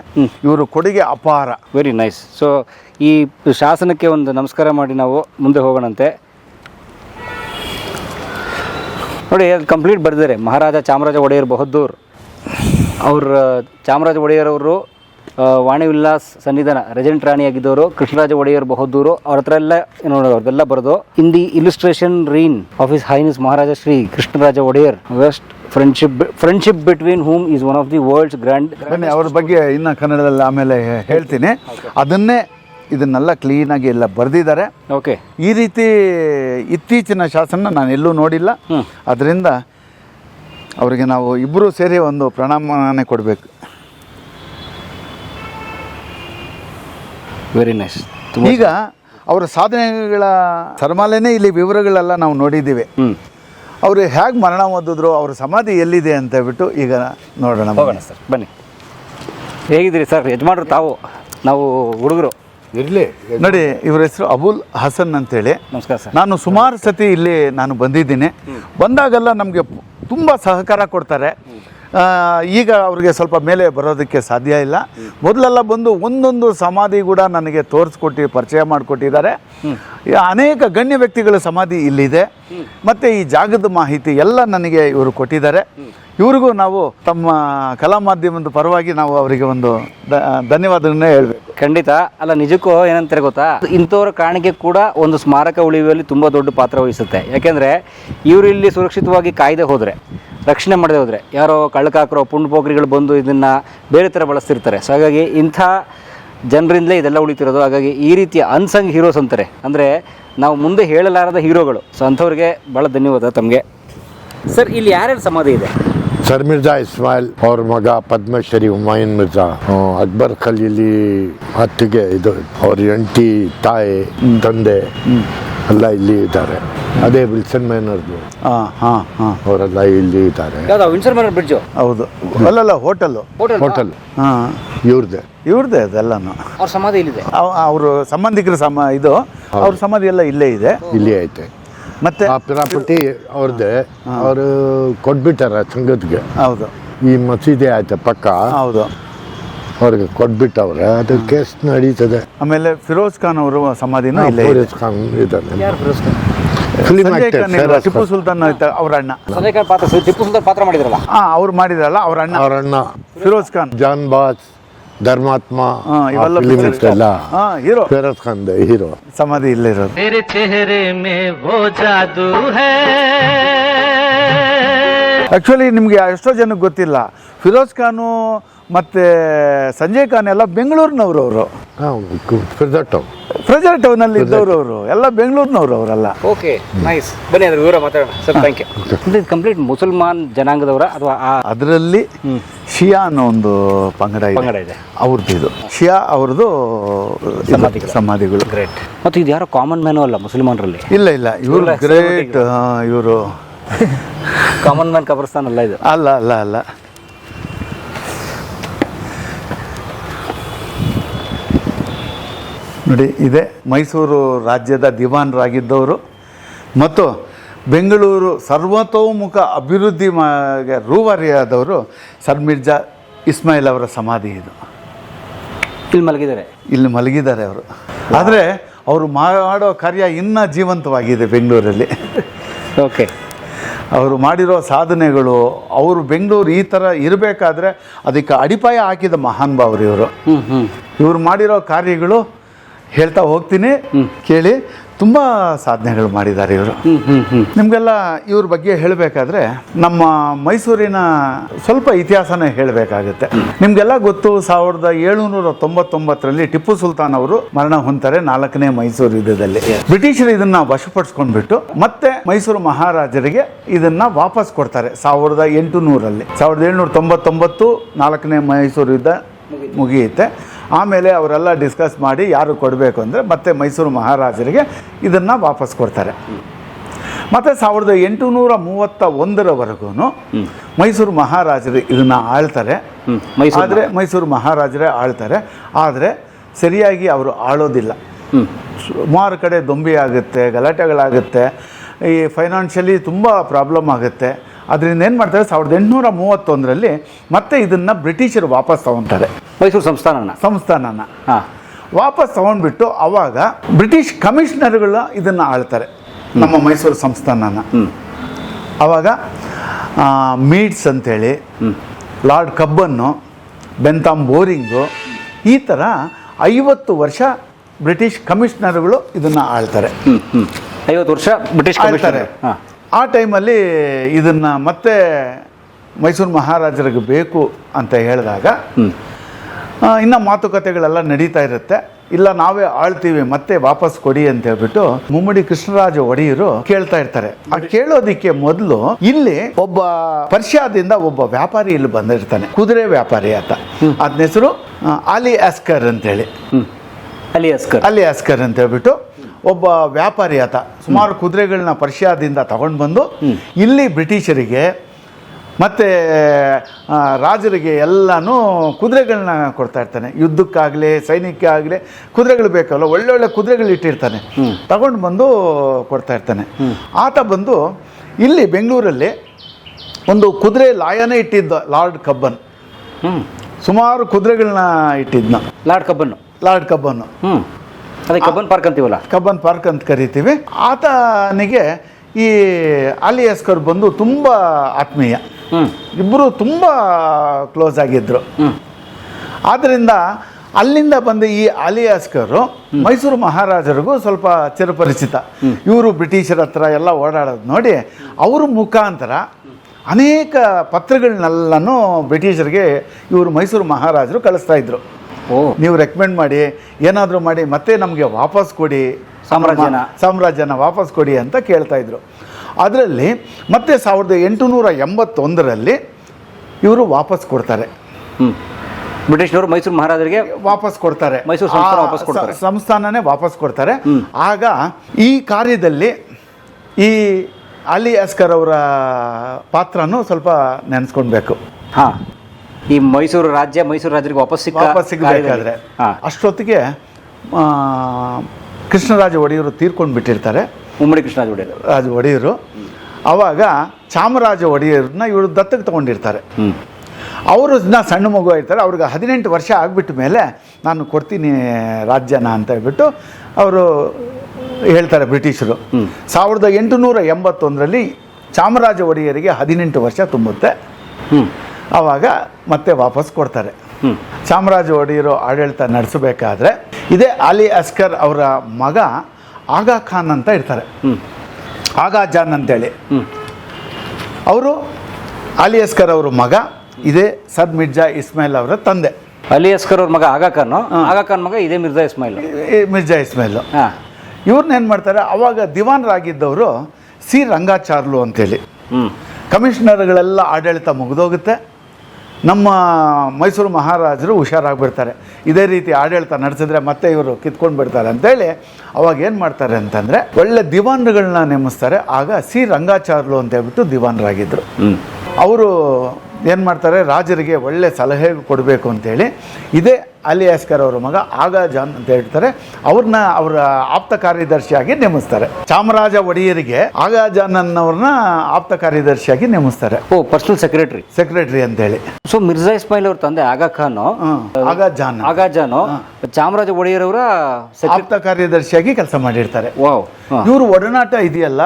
ಇವರು ಕೊಡುಗೆ ಅಪಾರ. ವೆರಿ ನೈಸ್ ಸೊ ಈ ಶಾಸನಕ್ಕೆ ಒಂದು ನಮಸ್ಕಾರ ಮಾಡಿ ನಾವು ಮುಂದೆ ಹೋಗೋಣಂತೆ. ನೋಡಿ ಅದು ಕಂಪ್ಲೀಟ್ ಬರೆದಿದ್ದಾರೆ. ಮಹಾರಾಜ ಚಾಮರಾಜ ಒಡೆಯರ್ ಬಹದ್ದೂರ್. ಅವ್ರ ಚಾಮರಾಜ ಒಡೆಯರ್ ಅವರು ವಾಣಿ ವಿಲಾಸ್ ಸನ್ನಿಧಾನ ರೆಜೆಂಟ್ ರಾಣಿಯಾಗಿದ್ದವರು ಕೃಷ್ಣರಾಜ ಒಡೆಯರ್ ಬಹದ್ದೂರು ಅವ್ರ ಹತ್ರ ಎಲ್ಲ ನೋಡೋದು ಅವ್ರದ್ದೆಲ್ಲ ಬರೆದು in the illustration reign of his highness Maharaja Shri Krishnaraja Wodeyar west friendship friendship between whom is one of the world's grand ಬನ್ನಿ ಅವ್ರ ಬಗ್ಗೆ ಇನ್ನು ಕನ್ನಡದಲ್ಲಿ ಆಮೇಲೆ ಹೇಳ್ತೀನಿ. ಅದನ್ನೇ ಇದನ್ನೆಲ್ಲ ಕ್ಲೀನಾಗಿ ಎಲ್ಲ ಬರೆದಿದ್ದಾರೆ. ಓಕೆ ಈ ರೀತಿ ಇತ್ತೀಚಿನ ಶಾಸನ ನಾನು ಎಲ್ಲೂ ನೋಡಿಲ್ಲ. ಅದರಿಂದ ಅವರಿಗೆ ನಾವು ಇಬ್ಬರೂ ಸೇರಿ ಒಂದು ಪ್ರಣಾಮನೆ ಕೊಡಬೇಕು. ವೆರಿ ನೈಸ್ ಈಗ ಅವರ ಸಾಧನೆಗಳ ಸರಮಾಲೆನೇ ಇಲ್ಲಿ ವಿವರಗಳೆಲ್ಲ ನಾವು ನೋಡಿದ್ದೀವಿ. ಅವರು ಹೇಗೆ ಮರಣ ಹೊಂದಿದ್ರು ಅವ್ರ ಸಮಾಧಿ ಎಲ್ಲಿದೆ ಅಂತ ಹೇಳ್ಬಿಟ್ಟು ಈಗ ನೋಡೋಣ ಹೋಗೋಣ ಸರ್ ಬನ್ನಿ. ಹೇಗಿದ್ದೀರಿ ಸರ್ ಯಜಮಾನ್ರು ತಾವು ನಾವು ಹುಡುಗರು. ಇರಲಿ. ನೋಡಿ ಇವ್ರ ಹೆಸರು ಅಬುಲ್ ಹಸನ್ ಅಂತೇಳಿ. ನಮಸ್ಕಾರ ಸರ್. ನಾನು ಸುಮಾರು ಸತಿ ಇಲ್ಲಿ ನಾನು ಬಂದಿದ್ದೀನಿ. ಬಂದಾಗೆಲ್ಲ ನಮಗೆ ತುಂಬ ಸಹಕಾರ ಕೊಡ್ತಾರೆ. ಈಗ ಅವ್ರಿಗೆ ಸ್ವಲ್ಪ ಮೇಲೆ ಬರೋದಕ್ಕೆ ಸಾಧ್ಯ ಇಲ್ಲ. ಮೊದಲೆಲ್ಲ ಬಂದು ಒಂದೊಂದು ಸಮಾಧಿ ಕೂಡ ನನಗೆ ತೋರಿಸ್ಕೊಟ್ಟು, ಪರಿಚಯ ಮಾಡಿಕೊಟ್ಟಿದ್ದಾರೆ. ಅನೇಕ ಗಣ್ಯ ವ್ಯಕ್ತಿಗಳ ಸಮಾಧಿ ಇಲ್ಲಿದೆ. ಮತ್ತು ಈ ಜಾಗದ ಮಾಹಿತಿ ಎಲ್ಲ ನನಗೆ ಇವರು ಕೊಟ್ಟಿದ್ದಾರೆ. ಇವ್ರಿಗೂ ನಾವು ತಮ್ಮ ಕಲಾ ಮಾಧ್ಯಮದ ಪರವಾಗಿ ನಾವು ಅವರಿಗೆ ಒಂದು ಧನ್ಯವಾದಗಳನ್ನೇ ಹೇಳಬೇಕು. ಖಂಡಿತ. ಅಲ್ಲ, ನಿಜಕ್ಕೂ ಏನಂತಾರೆ ಗೊತ್ತಾ? ಇಂಥವ್ರ ಕಾಣಿಕೆ ಕೂಡ ಒಂದು ಸ್ಮಾರಕ ಉಳಿಯುವಲ್ಲಿ ತುಂಬ ದೊಡ್ಡ ಪಾತ್ರ ವಹಿಸುತ್ತೆ. ಯಾಕೆಂದರೆ ಇವರು ಇಲ್ಲಿ ಸುರಕ್ಷಿತವಾಗಿ ಕಾಯ್ದೆ ಹೋದರೆ ರಕ್ಷಣೆ ಮಾಡದೆ ಹೋದರೆ. ಯಾರೋ ಕಳ್ಳಕಾಕರೋ ಪುಂಡ್ಪೋಖ್ರಿಗಳು ಬಂದು ಇದನ್ನು ಬೇರೆ ಥರ ಬಳಸ್ತಿರ್ತಾರೆ. ಸೊ ಹಾಗಾಗಿ ಇಂಥ ಜನರಿಂದಲೇ ಇದೆಲ್ಲ ಉಳಿತಿರೋದು. ಹಾಗಾಗಿ ಈ ರೀತಿಯ ಅನ್ಸಂಗ್ ಹೀರೋಸ್ ಅಂತಾರೆ. ಅಂದರೆ ನಾವು ಮುಂದೆ ಹೇಳಲಾರದ ಹೀರೋಗಳು. ಸೊ ಅಂಥವ್ರಿಗೆ ಭಾಳ ಧನ್ಯವಾದ ತಮಗೆ. ಸರ್ ಇಲ್ಲಿ ಯಾರ್ಯಾರು ಸಮಾಧಿ ಇದೆ? ಸರ್ ಮಿರ್ಜಾ ಇಸ್ಮಾಯಿಲ್ ಅವ್ರ ಮಗ ಪದ್ಮಶ್ರೀ ಹುಮಾಯಿನ್ ಮಿರ್ಜಾ. ಅಕ್ಬರ್ ಖಲೀಲಿ ಅತ್ತಿಗೆ ಇದು ಅವ್ರ ಎಂಟಿ ತಾಯಿ ತಂದೆ. ಎಲ್ಲ ಇಲ್ಲಿ ಇದ್ದಾರೆ. ಅದೇ ವಿಲ್ಸನ್ ಮ್ಯಾನರ್ದು. ಹಾಂ ಹಾಂ ಹಾಂ. ಅವರೆಲ್ಲ ಇಲ್ಲಿ ಇದ್ದಾರೆ. ಯಾವ್ದು ವಿನ್ಸರ್ ಮನರ್ ಬ್ರಿಡ್ಜು? ಹೌದು. ಅಲ್ಲಲ್ಲ ಹೋಟೆಲ್ಲು ಹೋಟೆಲ್ ಹೋಟೆಲ್. ಹಾಂ. ಇವ್ರದ್ದೆ ಇವ್ರದ್ದೇ ಅದೆಲ್ಲನೂ. ಅವ್ರ ಸಮಾಧಿ ಇಲ್ಲಿದೆ? ಅವರು ಸಂಬಂಧಿಕರ ಸಮ ಇದು ಅವ್ರ ಸಮಾಧಿ ಎಲ್ಲ ಇಲ್ಲೇ ಇದೆ. ಇಲ್ಲಿ ಐತೆ. ಮತ್ತೆ ಆ ಪಿರಾಪಟ್ಟಿ ಅವ್ರದ್ದೇ ಅವರು ಕೊಟ್ಬಿಟ್ಟಾರ ಸಂಗತ್ಗೆ ಹೌದು. ಈ ಮಸೀದಿ ಆಯ್ತು ಪಕ್ಕ. ಹೌದು. ಅವ್ರಿಗೆ ಕೊಟ್ಬಿಟ್ಟವ್ರೆ ಅದು ಕೇಸ್ ನಡೀತದೆ ಆಮೇಲೆ ಫಿರೋಜ್ ಖಾನ್ ಅವರು ಸಮಾಧಿನೂ ಇಲ್ಲೇ ಇದೆ ಫಿರೋಜ್ ಖಾನ್ ಇದ್ದಾನೆ ಯಾರು ಫಿರೋಜ್ ಖಾನ್ ಫಿಲಿಂ ಸಂಜಯ್ ಆಕ್ಟರ್ ಖಾನ್ ಇಲ್ವಾ? ಟಿಪ್ಪು ಸುಲ್ತಾನ್ ಇದ್ದ ಅವ್ರ ಅಣ್ಣ ಸಂಜಯ್ ಖಾನ್ ಪಾತ್ರ ಟಿಪ್ಪು ಸುಲ್ತಾನ್ ಪಾತ್ರ ಮಾಡಿದ್ರಲ್ಲ ಹಾ ಅವ್ರು ಮಾಡಿದ್ರಲ್ಲ ಅವ್ರ ಅಣ್ಣ ಅವ್ರ ಅಣ್ಣ ಫಿರೋಜ್ ಖಾನ್ ಜಾನ್ ಬಾಸ್ ಧರ್ಮಾತ್ಮ ಹಾ, ಇವೆಲ್ಲ ಫಿಲಿಂ picture ಎಲ್ಲ ಹಾ ಹೀರೋ ಫಿರೋಜ್ ಖಾನ್ ಹೀರೋ ಸಮಾಧಿ ಇಲ್ಲೇ ಇರೋದು तेरे चेहरे में वो जादू है ಆಕ್ಚುಲಿ ನಿಮ್ಗೆ ಎಷ್ಟೋ ಜನಕ್ಕೆ ಗೊತ್ತಿಲ್ಲ ಫಿರೋಜ್ ಖಾನು ಮತ್ತೆ ಸಂಜಯ್ ಖಾನ್ ಎಲ್ಲ ಬೆಂಗಳೂರಿನವರು ಅವರು. ಟೌನ್ ಫ್ರೆಜರ್ ಟೌನ್ ಅಲ್ಲಿ ಇದ್ದವರು ಅವರು ಎಲ್ಲ ಬೆಂಗಳೂರಿನವರು ಅವರೆಲ್ಲ. ಓಕೆ ನೈಸ್ ಬನ್ನಿ ಅದ್ರ ವಿವರ ಮಾತಾಡೋಣ. ಸರ್ ಥ್ಯಾಂಕ್ ಯು ಇದು ಕಂಪ್ಲೀಟ್ ಮುಸಲ್ಮಾನ್ ಜನಾಂಗದವರ ಅಥವಾ ಆ ಅದರಲ್ಲಿ ಶಿಯಾ ಅನ್ನೋ ಒಂದು ಪಂಗಡ ಪಂಗಡ ಇದೆ. ಇದೆ. ಅವ್ರದ್ದು ಇದು. ಶಿಯಾ ಅವ್ರದ್ದು ಇದು ಸಮಾಧಿಗಳು. ಸಮಾಧಿಗಳು. ಗ್ರೇಟ್ ಮತ್ತು ಇದು ಯಾರೋ ಕಾಮನ್ ಮ್ಯಾನು ಅಲ್ಲ ಮುಸಲ್ಮಾನರಲ್ಲಿ? ಇಲ್ಲ ಇಲ್ಲ. ಇವರು ಇವ್ರ ಗ್ರೇಟ್ ಇವರು. ಕಾಮನ್ ಮ್ಯಾನ್ ಕಬರ್ಸ್ತಾನ್ ಅಲ್ಲ ಇದು? ಅಲ್ಲ ಅಲ್ಲ ಅಲ್ಲ. ನೋಡಿ ಇದೆ ಮೈಸೂರು ರಾಜ್ಯದ ದಿವಾನರಾಗಿದ್ದವರು. ಮತ್ತು ಬೆಂಗಳೂರು ಸರ್ವತೋಮುಖ ಅಭಿವೃದ್ಧಿ ಮಾ ರೂವಾರಿಯಾದವರು ಸರ್ ಮಿರ್ಜಾ ಇಸ್ಮಾಯಿಲ್ ಅವರ ಸಮಾಧಿ ಇದು. ಇಲ್ಲಿ ಮಲಗಿದ್ದಾರೆ. ಇಲ್ಲಿ ಮಲಗಿದ್ದಾರೆ ಅವರು. ಆದರೆ ಅವರು ಮಾಡೋ ಕಾರ್ಯ ಇನ್ನೂ ಜೀವಂತವಾಗಿದೆ ಬೆಂಗಳೂರಲ್ಲಿ. ಓಕೆ. ಅವರು ಮಾಡಿರೋ ಸಾಧನೆಗಳು ಅವರು ಬೆಂಗಳೂರು ಈ ಥರ ಇರಬೇಕಾದ್ರೆ ಅದಕ್ಕೆ ಅಡಿಪಾಯ ಹಾಕಿದ ಮಹಾನ್ ಭಾವರು ಇವರು ಇವರು ಮಾಡಿರೋ ಕಾರ್ಯಗಳು ಹೇಳ್ತಾ ಹೋಗ್ತೀನಿ. ಕೇಳಿ. ತುಂಬ ಸಾಧನೆಗಳು ಮಾಡಿದ್ದಾರೆ ಇವರು. ನಿಮಗೆಲ್ಲ ಇವ್ರ ಬಗ್ಗೆ ಹೇಳಬೇಕಾದ್ರೆ ನಮ್ಮ ಮೈಸೂರಿನ ಸ್ವಲ್ಪ ಇತಿಹಾಸನೇ ಹೇಳಬೇಕಾಗುತ್ತೆ. ನಿಮಗೆಲ್ಲ ಗೊತ್ತು ಸಾವಿರದ ಏಳುನೂರ ತೊಂಬತ್ತೊಂಬತ್ತರಲ್ಲಿ ಟಿಪ್ಪು ಸುಲ್ತಾನ್ ಅವರು ಮರಣ ಹೊಂತಾರೆ ನಾಲ್ಕನೇ ಮೈಸೂರು ಯುದ್ಧದಲ್ಲಿ. ಬ್ರಿಟಿಷರು ಇದನ್ನ ವಶಪಡಿಸ್ಕೊಂಡ್ಬಿಟ್ಟು ಮತ್ತೆ ಮೈಸೂರು ಮಹಾರಾಜರಿಗೆ ಇದನ್ನ ವಾಪಸ್ ಕೊಡ್ತಾರೆ ಸಾವಿರದ ಎಂಟು ನೂರಲ್ಲಿ ಸಾವಿರದ ಏಳ್ನೂರ ತೊಂಬತ್ತೊಂಬತ್ತು ನಾಲ್ಕನೇ ಮೈಸೂರು ಯುದ್ಧ ಮುಗಿಯುತ್ತೆ. ಆಮೇಲೆ ಅವರೆಲ್ಲ ಡಿಸ್ಕಸ್ ಮಾಡಿ ಯಾರು ಕೊಡಬೇಕು ಅಂದರೆ ಮತ್ತೆ ಮೈಸೂರು ಮಹಾರಾಜರಿಗೆ ಇದನ್ನು ವಾಪಸ್ ಕೊಡ್ತಾರೆ. ಮತ್ತು ಸಾವಿರದ ಎಂಟುನೂರ ಮೂವತ್ತ ಒಂದರವರೆಗೂ ಮೈಸೂರು ಮಹಾರಾಜರು ಇದನ್ನು ಆಳ್ತಾರೆ. ಆದರೆ ಮೈಸೂರು ಮಹಾರಾಜರೇ ಆಳ್ತಾರೆ. ಆದರೆ ಸರಿಯಾಗಿ ಅವರು ಆಳೋದಿಲ್ಲ. ಸುಮಾರು ಕಡೆ ದೊಂಬಿ ಆಗುತ್ತೆ ಗಲಾಟೆಗಳಾಗುತ್ತೆ ಈ ಫೈನಾನ್ಷಿಯಲಿ ತುಂಬ ಪ್ರಾಬ್ಲಮ್ ಆಗುತ್ತೆ. ಅದರಿಂದ ಏನು ಮಾಡ್ತಾರೆ? ಸಾವಿರದ ಎಂಟುನೂರ ಮೂವತ್ತೊಂದರಲ್ಲಿ ಮತ್ತೆ ಇದನ್ನು ಬ್ರಿಟಿಷರು ವಾಪಸ್ ತಗೊತಾರೆ. ಮೈಸೂರು ಸಂಸ್ಥಾನನ ಸಂಸ್ಥಾನನ. ಹಾಂ. ವಾಪಸ್ ತಗೊಂಡ್ಬಿಟ್ಟು ಅವಾಗ ಬ್ರಿಟಿಷ್ ಕಮಿಷನರ್ಗಳು ಇದನ್ನು ಆಳ್ತಾರೆ. ನಮ್ಮ ಮೈಸೂರು ಸಂಸ್ಥಾನನ. ಮೀಟ್ಸ್ ಮೀಡ್ಸ್ ಅಂತೇಳಿ ಲಾರ್ಡ್ ಕಬ್ಬನ್ನು ಬೆಂತಾಮ್ ಬೋರಿಂಗು ಈ ಥರ ಐವತ್ತು ವರ್ಷ ಬ್ರಿಟಿಷ್ ಕಮಿಷನರ್ಗಳು ಇದನ್ನು ಆಳ್ತಾರೆ. ಹ್ಞೂ ಹ್ಞೂ ಐವತ್ತು ವರ್ಷ ಬ್ರಿಟಿಷ್ ಆಳ್ತಾರೆ. ಆ ಟೈಮಲ್ಲಿ ಇದನ್ನು ಮತ್ತೆ ಮೈಸೂರು ಮಹಾರಾಜರಿಗೆ ಬೇಕು ಅಂತ ಹೇಳಿದಾಗ ಹ್ಞೂ ಇನ್ನು ಮಾತುಕತೆಗಳೆಲ್ಲ ನಡೀತಾ ಇರುತ್ತೆ. ಇಲ್ಲ ನಾವೇ ಆಳ್ತೀವಿ ಮತ್ತೆ ವಾಪಸ್ ಕೊಡಿ ಅಂತ ಹೇಳ್ಬಿಟ್ಟು ಮುಮ್ಮಡಿ ಕೃಷ್ಣರಾಜ ಒಡೆಯರು ಕೇಳ್ತಾ ಇರ್ತಾರೆ. ಆ ಕೇಳೋದಿಕ್ಕೆ ಮೊದಲು ಇಲ್ಲಿ ಒಬ್ಬ ಪರ್ಷಿಯಾದಿಂದ ಒಬ್ಬ ವ್ಯಾಪಾರಿ ಇಲ್ಲಿ ಬಂದಿರ್ತಾನೆ ಕುದುರೆ ವ್ಯಾಪಾರಿ ಆತ. ಅದನ ಹೆಸರು ಅಲಿ ಆಸ್ಕರ್ ಅಂತೇಳಿ. ಹ್ಞೂ ಅಲಿ ಆಸ್ಕರ್ ಅಲಿ ಆಸ್ಕರ್ ಅಂತ ಹೇಳ್ಬಿಟ್ಟು ಒಬ್ಬ ವ್ಯಾಪಾರಿ ಆತ ಸುಮಾರು ಕುದುರೆಗಳನ್ನ ಪರ್ಷಿಯಾದಿಂದ ತಗೊಂಡು ಬಂದು ಇಲ್ಲಿ ಬ್ರಿಟಿಷರಿಗೆ ಮತ್ತು ರಾಜರಿಗೆ ಎಲ್ಲನೂ ಕುದುರೆಗಳನ್ನ ಕೊಡ್ತಾ ಇರ್ತಾನೆ. ಯುದ್ಧಕ್ಕಾಗಲಿ ಸೈನಿಕ ಆಗಲಿ ಕುದುರೆಗಳು ಬೇಕಲ್ಲ ಒಳ್ಳೊಳ್ಳೆ ಕುದುರೆಗಳು ಇಟ್ಟಿರ್ತಾನೆ. ತಗೊಂಡು ಬಂದು ಕೊಡ್ತಾ ಇರ್ತಾನೆ. ಆತ ಬಂದು ಇಲ್ಲಿ ಬೆಂಗಳೂರಲ್ಲಿ ಒಂದು ಕುದುರೆ ಲಾಯನೇ ಇಟ್ಟಿದ್ದ ಲಾರ್ಡ್ ಕಬ್ಬನ್. ಸುಮಾರು ಕುದುರೆಗಳನ್ನ ಇಟ್ಟಿದ್ನ. Lord Cubbon Lord Cubbon hmm. ಅದೇ ಕಬ್ಬನ್ ಪಾರ್ಕ್ ಅಂತೀವಲ್ಲ? ಕಬ್ಬನ್ ಪಾರ್ಕ್ ಅಂತ ಕರಿತೀವಿ. ಆತನಿಗೆ ಈ ಅಲಿಯಾಸ್ಕರ್ ಬಂದು ತುಂಬ ಆತ್ಮೀಯ. ಇಬ್ಬರು ತುಂಬ ಕ್ಲೋಸ್ ಆಗಿದ್ದರು ಆದ್ದರಿಂದ ಅಲ್ಲಿಂದ ಬಂದ ಈ ಅಲಿಯಾಸ್ಕರು ಮೈಸೂರು ಮಹಾರಾಜರಿಗೂ ಸ್ವಲ್ಪ ಚಿರಪರಿಚಿತ. ಇವರು ಬ್ರಿಟಿಷರ ಹತ್ರ ಎಲ್ಲ ಓಡಾಡೋದು ನೋಡಿ ಅವ್ರ ಮುಖಾಂತರ ಅನೇಕ ಪತ್ರಗಳನ್ನೆಲ್ಲನೂ ಬ್ರಿಟಿಷರಿಗೆ ಇವರು ಮೈಸೂರು ಮಹಾರಾಜರು ಕಳಿಸ್ತಾ ಇದ್ರು. ನೀವು ರೆಕಮೆಂಡ್ ಮಾಡಿ ಏನಾದರೂ ಮಾಡಿ ಮತ್ತೆ ನಮಗೆ ವಾಪಸ್ ಕೊಡಿ. ಸಾಮ್ರಾಜ್ಯನ. ಸಾಮ್ರಾಜ್ಯನ ವಾಪಸ್ ಕೊಡಿ ಅಂತ ಕೇಳ್ತಾ ಇದ್ರು. ಅದರಲ್ಲಿ ಮತ್ತೆ ಸಾವಿರದ ಎಂಟುನೂರ ಎಂಬತ್ತೊಂದರಲ್ಲಿ ಇವರು ವಾಪಸ್ ಕೊಡ್ತಾರೆ. ಬ್ರಿಟಿಷ್ನವರು ಮೈಸೂರು ಮಹಾರಾಜರಿಗೆ ವಾಪಸ್ ಕೊಡ್ತಾರೆ. ಮೈಸೂರು ವಾಪಸ್ ಕೊಡ್ತಾರೆ. ಸಂಸ್ಥಾನನೇ ವಾಪಸ್ ಕೊಡ್ತಾರೆ. ಆಗ ಈ ಕಾರ್ಯದಲ್ಲಿ ಈ ಅಲಿ ಅಸ್ಕರ್ ಅವರ ಪಾತ್ರನೂ ಸ್ವಲ್ಪ ನೆನೆಸ್ಕೊಳ್ಬೇಕು. ಹಾ. ಈ ಮೈಸೂರು ರಾಜ್ಯ ಮೈಸೂರು ರಾಜರಿಗೆ ವಾಪಸ್ ಸಿಕ್ಕ ವಾಪಸ್ ಸಿಗಬೇಕಾದ್ರೆ. ಅಷ್ಟೊತ್ತಿಗೆ ಕೃಷ್ಣರಾಜ ಒಡೆಯರು ತೀರ್ಕೊಂಡು ಬಿಟ್ಟಿರ್ತಾರೆ. ಉಮ್ಮಡಿ ಕೃಷ್ಣರಾಜ ಒಡೆಯರ್. ರಾಜ ಒಡೆಯರು. ಅವಾಗ ಚಾಮರಾಜ ಒಡೆಯರನ್ನ ಇವರು ದತ್ತಕ್ಕೆ ತಗೊಂಡಿರ್ತಾರೆ. ಅವರು ಸಣ್ಣ ಮಗು ಇರ್ತಾರೆ ಅವ್ರಿಗೆ ಹದಿನೆಂಟು ವರ್ಷ ಆಗಿಬಿಟ್ಟ ಮೇಲೆ ನಾನು ಕೊಡ್ತೀನಿ ರಾಜ್ಯನ ಅಂತ ಹೇಳ್ಬಿಟ್ಟು ಅವರು ಹೇಳ್ತಾರೆ ಬ್ರಿಟಿಷರು. ಸಾವಿರದ ಎಂಟುನೂರ ಎಂಬತ್ತೊಂದರಲ್ಲಿ ಚಾಮರಾಜ ಒಡೆಯರಿಗೆ ಹದಿನೆಂಟು ವರ್ಷ ತುಂಬುತ್ತೆ. ಆವಾಗ ಮತ್ತೆ ವಾಪಸ್ ಕೊಡ್ತಾರೆ. ಚಾಮರಾಜ ಒಡೆಯರು ಆಡಳಿತ ನಡೆಸಬೇಕಾದ್ರೆ ಇದೇ ಅಲಿ ಅಸ್ಕರ್ ಅವರ ಮಗ ಆಗಾ ಖಾನ್ ಅಂತ ಇರ್ತಾರೆ. ಆಗಾ ಜಾನ್ ಅಂತೇಳಿ. ಅವರು ಅಲಿ ಅಸ್ಕರ್ ಅವರ ಮಗ ಇದೇ ಸದ್ ಮಿರ್ಜಾ ಇಸ್ಮಾಯಿಲ್ ಅವರ ತಂದೆ. ಅಲಿ ಅಸ್ಕರ್ ಅವ್ರ ಮಗ ಆಗಾ ಖಾನ್? ಆಗಾ ಖಾನ್ ಮಗ ಇದೇ ಮಿರ್ಜಾ ಇಸ್ಮಾಯಿಲ್. ಮಿರ್ಜಾ ಇಸ್ಮಾಯಿಲ್. ಇವ್ರನ್ನ ಏನು ಮಾಡ್ತಾರೆ ಅವಾಗ ದಿವಾನರಾಗಿದ್ದವರು ಸಿ ರಂಗಾಚಾರ್ಲು ಅಂತೇಳಿ. ಕಮಿಷನರ್ಗಳೆಲ್ಲ ಆಡಳಿತ ಮುಗಿದೋಗುತ್ತೆ. ನಮ್ಮ ಮೈಸೂರು ಮಹಾರಾಜರು ಹುಷಾರಾಗ್ಬಿಡ್ತಾರೆ. ಇದೇ ರೀತಿ ಆಡಳಿತ ನಡೆಸಿದ್ರೆ ಮತ್ತೆ ಇವರು ಕಿತ್ಕೊಂಡು ಬಿಡ್ತಾರೆ ಅಂತೇಳಿ ಅವಾಗ ಏನು ಮಾಡ್ತಾರೆ ಅಂತಂದರೆ ಒಳ್ಳೆ ದಿವಾನ್ಗಳನ್ನ ನೇಮಿಸ್ತಾರೆ. ಆಗ ಸಿ ರಂಗಾಚಾರ್ಲು ಅಂತ ಹೇಳ್ಬಿಟ್ಟು ದಿವಾನರಾಗಿದ್ದರು ಅವರು ಏನು ಮಾಡ್ತಾರೆ? ರಾಜರಿಗೆ ಒಳ್ಳೆ ಸಲಹೆ ಕೊಡಬೇಕು ಅಂತೇಳಿ ಇದೇ ಅಲಿ ಅಸ್ಕರ್ ಅವರ ಮಗ ಆಗಾ ಜಾನ್ ಅಂತ ಹೇಳ್ತಾರೆ. ಅವ್ರನ್ನ ಅವರ ಆಪ್ತ ಕಾರ್ಯದರ್ಶಿಯಾಗಿ ನೇಮಿಸ್ತಾರೆ. ಚಾಮರಾಜ ಒಡೆಯರಿಗೆ ಆಗಾ ಜಾನ್ ಆಪ್ತ ಕಾರ್ಯದರ್ಶಿಯಾಗಿ ನೇಮಿಸ್ತಾರೆ. ಓ ಪರ್ಸನಲ್ ಸೆಕ್ರೆಟರಿ ಸೆಕ್ರೆಟರಿ ಅಂತ ಹೇಳಿ ಸೊ ಮಿರ್ಜಾ ಇಸ್ಮಾಯಿಲ್ ಅವ್ರ ತಂದೆ ಆಗ ಖಾನ್. ಆಗ ಜಾನ್ ಆಗಾ ಜಾನ್. ಚಾಮರಾಜ ಒಡೆಯರ್ ಅವರ ಆಪ್ತ ಕಾರ್ಯದರ್ಶಿಯಾಗಿ ಕೆಲಸ ಮಾಡಿರ್ತಾರೆ. ವಾವ್. ಇವರು ಒಡನಾಟ ಇದೆಯಲ್ಲ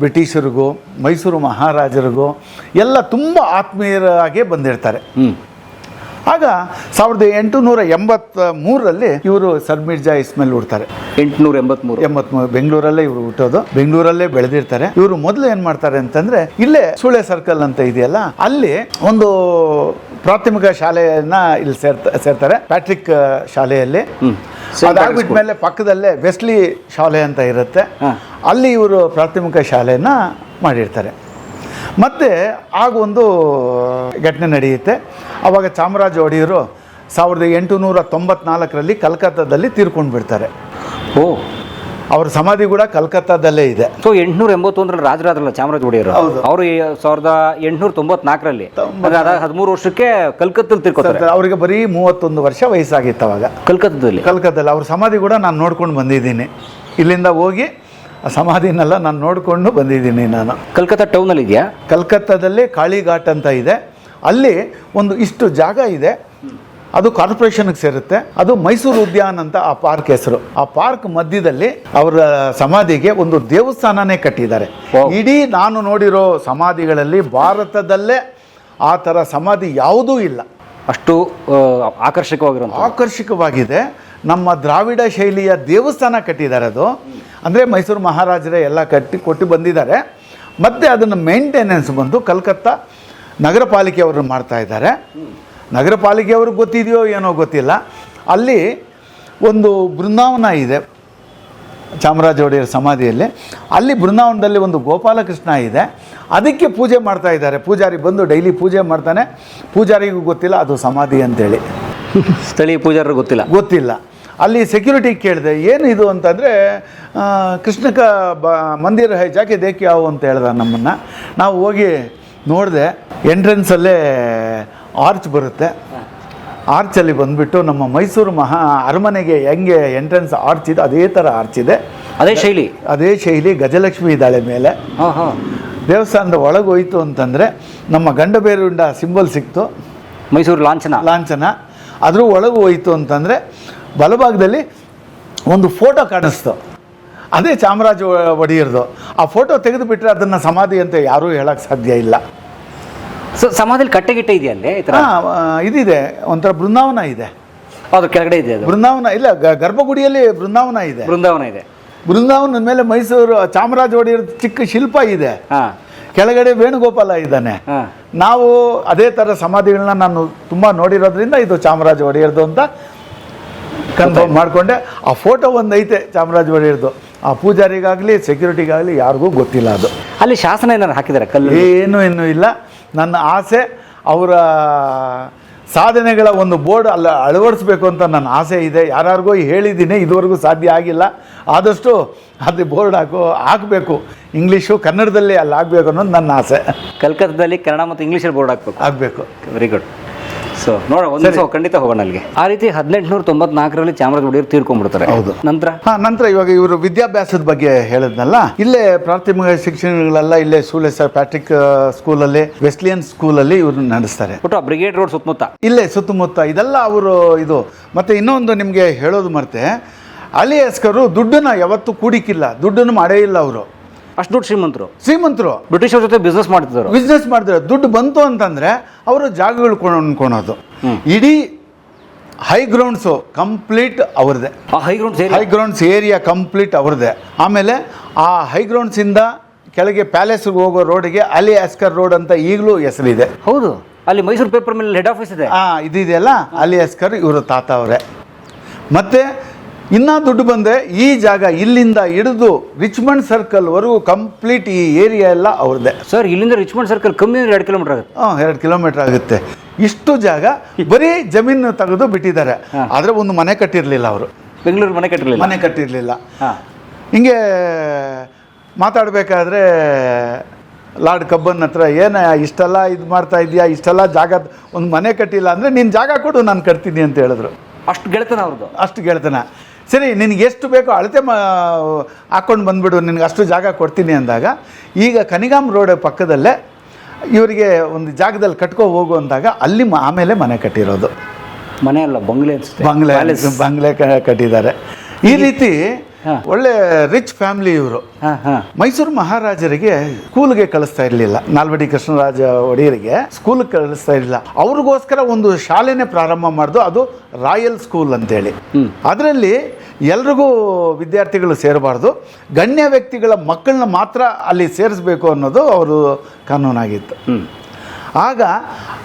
ಬ್ರಿಟಿಷರಿಗೂ ಮೈಸೂರು ಮಹಾರಾಜರಿಗೂ ಎಲ್ಲ ತುಂಬ ಆತ್ಮೀಯರಾಗೇ ಬಂದಿರ್ತಾರೆ. ಆಗ ಸಾವಿರದ ಎಂಟುನೂರ ಎಂಬತ್ತ ಮೂರರಲ್ಲಿ ಇವರು ಸರ್ ಮಿರ್ಜಾ ಇಸ್ಮೇಲ್ ಹುಡ್ತಾರೆ. ಎಂಟುನೂರ ಎಂಬತ್ಮೂರು. ಎಂಬತ್ಮೂರು. ಬೆಂಗಳೂರಲ್ಲೇ ಇವರು ಹುಟ್ಟೋದು. ಬೆಂಗಳೂರಲ್ಲೇ ಬೆಳೆದಿರ್ತಾರೆ. ಇವರು ಮೊದಲು ಏನು ಮಾಡ್ತಾರೆ ಅಂತಂದ್ರೆ ಇಲ್ಲೇ ಸುಳೆ ಸರ್ಕಲ್ ಅಂತ ಇದೆಯಲ್ಲ ಅಲ್ಲಿ ಒಂದು ಪ್ರಾಥಮಿಕ ಶಾಲೆಯನ್ನ ಇಲ್ಲಿ ಸೇರ್ತಾ ಸೇರ್ತಾರೆ. ಪ್ಯಾಟ್ರಿಕ್ ಶಾಲೆಯಲ್ಲಿ. ಅದಾಗ್ಬಿಟ್ಮೇಲೆ ಪಕ್ಕದಲ್ಲೇ ವೆಸ್ಲಿ ಶಾಲೆ ಅಂತ ಇರುತ್ತೆ. ಅಲ್ಲಿ ಇವರು ಪ್ರಾಥಮಿಕ ಶಾಲೆಯನ್ನ ಮಾಡಿರ್ತಾರೆ. ಮತ್ತೆ ಆಗ ಒಂದು ಘಟನೆ ನಡೆಯುತ್ತೆ. ಆವಾಗ ಚಾಮರಾಜ ಒಡೆಯರು ಸಾವಿರದ ಎಂಟುನೂರ ತೊಂಬತ್ನಾಲ್ಕರಲ್ಲಿ ಕಲ್ಕತ್ತಾದಲ್ಲಿ ತೀರ್ಕೊಂಡು ಬಿಡ್ತಾರೆ. ಓ. ಅವ್ರ ಸಮಾಧಿ ಕೂಡ ಕಲ್ಕತ್ತಾದಲ್ಲೇ ಇದೆ. ಸೊ ಎಂಟುನೂರ ಎಂಬತ್ತೊಂದರಲ್ಲಿ ರಾಜರಾದ್ರಲ್ಲ ಚಾಮರಾಜ ಒಡೆಯರು. ಅವರು ಸಾವಿರದ ಎಂಟುನೂರ ತೊಂಬತ್ನಾಲ್ಕರಲ್ಲಿ. ಹದಿಮೂರು ವರ್ಷಕ್ಕೆ ಕಲ್ಕತ್ತಲ್ಲಿ ತಿರ್ಕೋತಾರೆ. ಅವರಿಗೆ ಬರೀ ಮೂವತ್ತೊಂದು ವರ್ಷ ವಯಸ್ಸಾಗಿತ್ತು ಅವಾಗ. ಕಲ್ಕತ್ತಾದಲ್ಲಿ? ಕಲ್ಕತ್ತಾದಲ್ಲಿ. ಅವ್ರ ಸಮಾಧಿ ಕೂಡ ನಾನು ನೋಡ್ಕೊಂಡು ಬಂದಿದ್ದೀನಿ. ಇಲ್ಲಿಂದ ಹೋಗಿ ಸಮಾಧಿನೆಲ್ಲ ನಾನು ನೋಡಿಕೊಂಡು ಬಂದಿದ್ದೀನಿ ನಾನು. ಕಲ್ಕತ್ತಾ ಟೌನಲ್ಲಿ ಇದೆಯಾ ಕಲ್ಕತ್ತಾದಲ್ಲಿ ಕಾಳಿಘಾಟ್ ಅಂತ ಇದೆ. ಅಲ್ಲಿ ಒಂದು ಇಷ್ಟು ಜಾಗ ಇದೆ. ಅದು ಕಾರ್ಪೊರೇಷನ್ಗೆ ಸೇರುತ್ತೆ. ಅದು ಮೈಸೂರು ಉದ್ಯಾನ ಅಂತ ಆ ಪಾರ್ಕ್ ಹೆಸರು. ಆ ಪಾರ್ಕ್ ಮಧ್ಯದಲ್ಲಿ ಅವರ ಸಮಾಧಿಗೆ ಒಂದು ದೇವಸ್ಥಾನನೇ ಕಟ್ಟಿದ್ದಾರೆ. ಇಡೀ ನಾನು ನೋಡಿರೋ ಸಮಾಧಿಗಳಲ್ಲಿ ಭಾರತದಲ್ಲೇ ಆ ಥರ ಸಮಾಧಿ ಯಾವುದೂ ಇಲ್ಲ. ಅಷ್ಟು ಆಕರ್ಷಕವಾಗಿರೋ ಆಕರ್ಷಕವಾಗಿದೆ. ನಮ್ಮ ದ್ರಾವಿಡ ಶೈಲಿಯ ದೇವಸ್ಥಾನ ಕಟ್ಟಿದ್ದಾರೆ ಅದು. ಅಂದರೆ ಮೈಸೂರು ಮಹಾರಾಜರೇ ಎಲ್ಲ ಕಟ್ಟಿ ಕೊಟ್ಟು ಬಂದಿದ್ದಾರೆ. ಮತ್ತು ಅದನ್ನು ಮೇಂಟೆನೆನ್ಸ್ ಬಂದು ಕಲ್ಕತ್ತಾ ನಗರ ಪಾಲಿಕೆಯವರು ಮಾಡ್ತಾ ಇದ್ದಾರೆ. ನಗರ ಪಾಲಿಕೆಯವ್ರಿಗೆ ಗೊತ್ತಿದೆಯೋ ಏನೋ ಗೊತ್ತಿಲ್ಲ. ಅಲ್ಲಿ ಒಂದು ಬೃಂದಾವನ ಇದೆ ಚಾಮರಾಜ ಒಡೆಯರ ಸಮಾಧಿಯಲ್ಲಿ. ಅಲ್ಲಿ ಬೃಂದಾವನದಲ್ಲಿ ಒಂದು ಗೋಪಾಲಕೃಷ್ಣ ಇದೆ. ಅದಕ್ಕೆ ಪೂಜೆ ಮಾಡ್ತಾ ಇದ್ದಾರೆ. ಪೂಜಾರಿ ಬಂದು ಡೈಲಿ ಪೂಜೆ ಮಾಡ್ತಾನೆ. ಪೂಜಾರಿಗೂ ಗೊತ್ತಿಲ್ಲ ಅದು ಸಮಾಧಿ ಅಂತೇಳಿ. ಸ್ಥಳೀಯ ಪೂಜಾರರು ಗೊತ್ತಿಲ್ಲ. ಗೊತ್ತಿಲ್ಲ. ಅಲ್ಲಿ ಸೆಕ್ಯೂರಿಟಿ ಕೇಳಿದೆ ಏನು ಇದು? ಅಂತಂದರೆ ಕೃಷ್ಣಕ ಬ ಮಂದಿರ ಹೈ ಜಾಕೆ ಯಾವು ಯಾವ ಅಂತ ಹೇಳ್ದ ನಮ್ಮನ್ನು. ನಾವು ಹೋಗಿ ನೋಡಿದೆ ಎಂಟ್ರೆನ್ಸಲ್ಲೇ ಆರ್ಚ್ ಬರುತ್ತೆ. ಆರ್ಚಲ್ಲಿ ಬಂದುಬಿಟ್ಟು ನಮ್ಮ ಮೈಸೂರು ಮಹಾ ಅರಮನೆಗೆ ಹೆಂಗೆ ಎಂಟ್ರೆನ್ಸ್ ಆರ್ಚ್ ಇದೆ ಅದೇ ಥರ ಆರ್ಚ್ ಇದೆ. ಅದೇ ಶೈಲಿ? ಅದೇ ಶೈಲಿ ಗಜಲಕ್ಷ್ಮಿ ಇದ್ದಾಳೆ ಮೇಲೆ. ಹಾಂ ಹಾಂ. ದೇವಸ್ಥಾನದ ಒಳಗೆ ಹೋಯಿತು ಅಂತಂದರೆ ನಮ್ಮ ಗಂಡಬೇರುಂಡ ಸಿಂಬಲ್ ಸಿಕ್ತು. ಮೈಸೂರು ಲಾಂಛನ? ಲಾಂಛನ. ಅದ್ರ ಒಳಗೆ ಹೋಯಿತು ಅಂತಂದರೆ ಬಲಭಾಗದಲ್ಲಿ ಒಂದು ಫೋಟೋ ಕಾಣಿಸ್ತು. ಅದೇ ಚಾಮರಾಜ ಒಡೆಯರ್ದು. ಆ ಫೋಟೋ ತೆಗೆದುಬಿಟ್ರೆ ಅದನ್ನು ಸಮಾಧಿ ಅಂತ ಯಾರೂ ಹೇಳಕ್ಕೆ ಸಾಧ್ಯ ಇಲ್ಲ. ಸೊ ಸಮಾಧಿಲಿ ಕಟ್ಟೆ ಗಿಟ್ಟೆ ಇದೆಯಾ ಅಲ್ಲಿ? ಈ ಥರ ಹಾಂ ಇದಿದೆ. ಒಂಥರ ಬೃಂದಾವನ ಇದೆ. ಅದು ಕೆಳಗಡೆ ಇದೆ ಅದು. ಬೃಂದಾವನ ಇಲ್ಲ ಗ- ಗರ್ಭಗುಡಿಯಲ್ಲಿ ಬೃಂದಾವನ ಇದೆ. ಬೃಂದಾವನ ಇದೆ. ಬೃಂದಾವನದ ಮೇಲೆ ಮೈಸೂರು ಚಾಮರಾಜ ಒಡೆಯರ್ ಚಿಕ್ಕ ಶಿಲ್ಪ ಇದೆ. ಹಾ. ಕೆಳಗಡೆ ವೇಣುಗೋಪಾಲ ಇದ್ದಾನೆ. ಹಾ. ನಾವು ಅದೇ ಥರ ಸಮಾಧಿಗಳನ್ನ ನಾನು ತುಂಬ ನೋಡಿರೋದ್ರಿಂದ ಇದು ಚಾಮರಾಜ ಒಡೆಯರ್ದು ಅಂತ ಕನ್ಫರ್ಮ್ ಮಾಡಿಕೊಂಡೆ. ಆ ಫೋಟೋ ಒಂದು ಐತೆ ಚಾಮರಾಜ ಒಡೆಯರ್ದು ಆ ಪೂಜಾರಿಗಾಗಲಿ ಸೆಕ್ಯೂರಿಟಿಗಾಗಲಿ ಯಾರಿಗೂ ಗೊತ್ತಿಲ್ಲ ಅದು. ಅಲ್ಲಿ ಶಾಸನ ಏನಾರು ಹಾಕಿದ್ದಾರೆ ಕಲ್ಲು ಏನೂ ಇನ್ನೂ ಇಲ್ಲ. ನನ್ನ ಆಸೆ ಅವರ ಸಾಧನೆಗಳ ಒಂದು ಬೋರ್ಡ್ ಅಲ್ಲ ಅಳವಡಿಸ್ಬೇಕು ಅಂತ ನನ್ನ ಆಸೆ ಇದೆ. ಯಾರ್ಯಾರಿಗೋ ಹೇಳಿದ್ದೀನಿ ಇದುವರೆಗೂ ಸಾಧ್ಯ ಆಗಿಲ್ಲ. ಆದಷ್ಟು ಅದು ಬೋರ್ಡ್ ಹಾಕೋ ಹಾಕಬೇಕು. ಇಂಗ್ಲೀಷು ಕನ್ನಡದಲ್ಲಿ ಅಲ್ಲಿ ಆಗಬೇಕು ಅನ್ನೋದು ನನ್ನ ಆಸೆ. ಕಲ್ಕತ್ತಾದಲ್ಲಿ ಕನ್ನಡ ಮತ್ತು ಇಂಗ್ಲೀಷಲ್ಲಿ ಬೋರ್ಡ್ ಹಾಕಬೇಕು. ಆಗಬೇಕು ವೆರಿ ಗುಡ್ ಸೊ ನೋಡ ಒಂದು ಖಂಡಿತ ಹೋಗೋಣ ಅಲ್ಲಿಗೆ. ಆ ರೀತಿ ಹದಿನೆಂಟುನೂರ ತೊಂಬತ್ನಾಲ್ಕರಲ್ಲಿ ಚಾಮರಾಜ ಒಡೆಯರ್ ತೀರ್ಕೊಂಡ್ಬಿಡ್ತಾರೆ. ಹೌದು. ನಂತರ? ಹಾ ನಂತರ ಇವಾಗ ಇವರು ವಿದ್ಯಾಭ್ಯಾಸದ ಬಗ್ಗೆ ಹೇಳಿದ್ನಲ್ಲ ಇಲ್ಲೇ ಪ್ರಾಥಮಿಕ ಶಿಕ್ಷಣಗಳೆಲ್ಲ ಇಲ್ಲೇ ಸೂಲೆ ಸರ್ ಪ್ಯಾಟ್ರಿಕ್ ಸ್ಕೂಲಲ್ಲಿ ವೆಸ್ಲಿಯನ್ ಸ್ಕೂಲಲ್ಲಿ ಇವರು ನಡೆಸ್ತಾರೆ. ಒಟ್ಟು ಬ್ರಿಗೇಡ್ ರೋಡ್ ಸುತ್ತಮುತ್ತ? ಇಲ್ಲೇ ಸುತ್ತಮುತ್ತ ಇದೆಲ್ಲ ಅವರು ಇದು. ಮತ್ತೆ ಇನ್ನೊಂದು ನಿಮಗೆ ಹೇಳೋದು ಮರ್ತೆ ಅಲಿಯಸ್ಕರು ದುಡ್ಡನ್ನ ಯಾವತ್ತೂ ಕೂಡಿಕ್ಕಿಲ್ಲ ದುಡ್ಡನ್ನು ಮಾಡೇ ಇಲ್ಲ ಅವರು. ಅಷ್ಟು ದುಡ್ಡು ಶ್ರೀಮಂತರು. ಶ್ರೀಮಂತರು. ಬ್ರಿಟಿಷರ ಜೊತೆ ಬಿಸ್ನೆಸ್ ಮಾಡ್ತಿದ್ರು ಬಿಸ್ನೆಸ್ ಮಾಡ್ತಿದ್ರು ದುಡ್ಡು ಬಂತು ಅಂತಂದ್ರೆ ಅವರು ಜಾಗಗಳು ಕೊಂಡ್ಕೊಳೋದು. ಇಡೀ ಹೈ ಗ್ರೌಂಡ್ಸು ಕಂಪ್ಲೀಟ್ ಅವ್ರದ್ದೇ. ಆ high grounds high grounds area complete ಅವ್ರದೇ ಆಮೇಲೆ ಆ ಹೈ ಗ್ರೌಂಡ್ಸಿಂದ ಕೆಳಗೆ ಪ್ಯಾಲೇಸ್ಗೆ ಹೋಗೋ ರೋಡಿಗೆ ಅಲಿ ಅಸ್ಕರ್ ರೋಡ್ ಅಂತ ಈಗಲೂ ಹೆಸರಿದೆ. ಹೌದು. ಅಲ್ಲಿ ಮೈಸೂರು ಪೇಪರ್ ಮೇಲೆ ಹೆಡ್ ಆಫೀಸ್ ಇದೆ. ಹಾ ಇದಿದೆಯಲ್ಲ? ಅಲಿ ಅಸ್ಕರ್ ಇವರು ತಾತ ಅವರೇ. ಮತ್ತೆ ಇನ್ನೂ ದುಡ್ಡು ಬಂದೆ ಈ ಜಾಗ ಇಲ್ಲಿಂದ ಹಿಡಿದು ರಿಚ್ಮಂಡ್ ಸರ್ಕಲ್ವರೆಗೂ ಕಂಪ್ಲೀಟ್ ಈ ಏರಿಯಾ ಎಲ್ಲ ಅವ್ರದ್ದೇ. ಸರ್ ಇಲ್ಲಿಂದ ರಿಚ್ಮಂಡ್ ಸರ್ಕಲ್ ಕಮ್ಮಿ ಅಂದ್ರೆ ಎರಡು ಕಿಲೋಮೀಟರ್ ಆಗುತ್ತೆ. ಹಾಂ ಎರಡು ಕಿಲೋಮೀಟರ್ ಆಗುತ್ತೆ. ಇಷ್ಟು ಜಾಗ ಬರೀ ಜಮೀನು ತೆಗೆದು ಬಿಟ್ಟಿದ್ದಾರೆ. ಆದರೆ ಒಂದು ಮನೆ ಕಟ್ಟಿರಲಿಲ್ಲ ಅವರು. ಬೆಂಗಳೂರು ಮನೆ ಕಟ್ಟಿರಲಿಲ್ಲ? ಮನೆ ಕಟ್ಟಿರಲಿಲ್ಲ. ಹಾಂ. ಹಿಂಗೆ ಮಾತಾಡಬೇಕಾದ್ರೆ ಲಾರ್ಡ್ ಕಬ್ಬನ್ ಹತ್ರ ಏನ ಇಷ್ಟೆಲ್ಲ ಇದು ಮಾಡ್ತಾ ಇದೆಯಾ ಇಷ್ಟೆಲ್ಲ ಜಾಗ ಒಂದು ಮನೆ ಕಟ್ಟಿಲ್ಲ ಅಂದರೆ ನೀನು ಜಾಗ ಕೊಡು ನಾನು ಕಟ್ತೀನಿ ಅಂತ ಹೇಳಿದ್ರು. ಅಷ್ಟು ಗೆಳೆತನ ಅವ್ರದ್ದು ಅಷ್ಟು ಗೆಳ್ತನ. ಸರಿ ನಿನಗೆ ಎಷ್ಟು ಬೇಕೋ ಅಳತೆ ಮಾ ಹಾಕ್ಕೊಂಡು ಬಂದ್ಬಿಡು ನಿನಗೆ ಅಷ್ಟು ಜಾಗ ಕೊಡ್ತೀನಿ ಅಂದಾಗ ಈಗ ಕನಿಗಾಮ್ ರೋಡ್ ಪಕ್ಕದಲ್ಲೇ ಇವರಿಗೆ ಒಂದು ಜಾಗದಲ್ಲಿ ಕಟ್ಕೊ ಹೋಗು ಅಂದಾಗ ಅಲ್ಲಿ ಆಮೇಲೆ ಮನೆ ಕಟ್ಟಿರೋದು ಮನೆ ಅಲ್ಲ ಬಂಗ್ಲೆ ಬಂಗ್ಲೆ. ಬಂಗ್ಲೆ ಕಟ್ಟಿದ್ದಾರೆ ಈ ರೀತಿ. ಒಳ್ಳೆ ರಿಚ್ ಫ್ಯಾಮಿಲಿ ಇವರು. ಹಾ ಹಾ. ಮೈಸೂರು ಮಹಾರಾಜರಿಗೆ ಸ್ಕೂಲ್ಗೆ ಕಳಿಸ್ತಾ ಇರಲಿಲ್ಲ. ನಾಲ್ವಡಿ ಕೃಷ್ಣರಾಜ ಒಡೆಯರಿಗೆ ಸ್ಕೂಲ್ ಕಳಿಸ್ತಾ ಇರಲಿಲ್ಲ. ಅವ್ರಿಗೋಸ್ಕರ ಒಂದು ಶಾಲೆನೇ ಪ್ರಾರಂಭ ಮಾಡಿದು ಅದು ರಾಯಲ್ ಸ್ಕೂಲ್ ಅಂತೇಳಿ. ಅದರಲ್ಲಿ ಎಲ್ರಿಗೂ ವಿದ್ಯಾರ್ಥಿಗಳು ಸೇರಬಾರ್ದು. ಗಣ್ಯ ವ್ಯಕ್ತಿಗಳ ಮಕ್ಕಳನ್ನ ಮಾತ್ರ ಅಲ್ಲಿ ಸೇರಿಸ್ಬೇಕು ಅನ್ನೋದು ಅವರು ಕಾನೂನಾಗಿತ್ತು. ಆಗ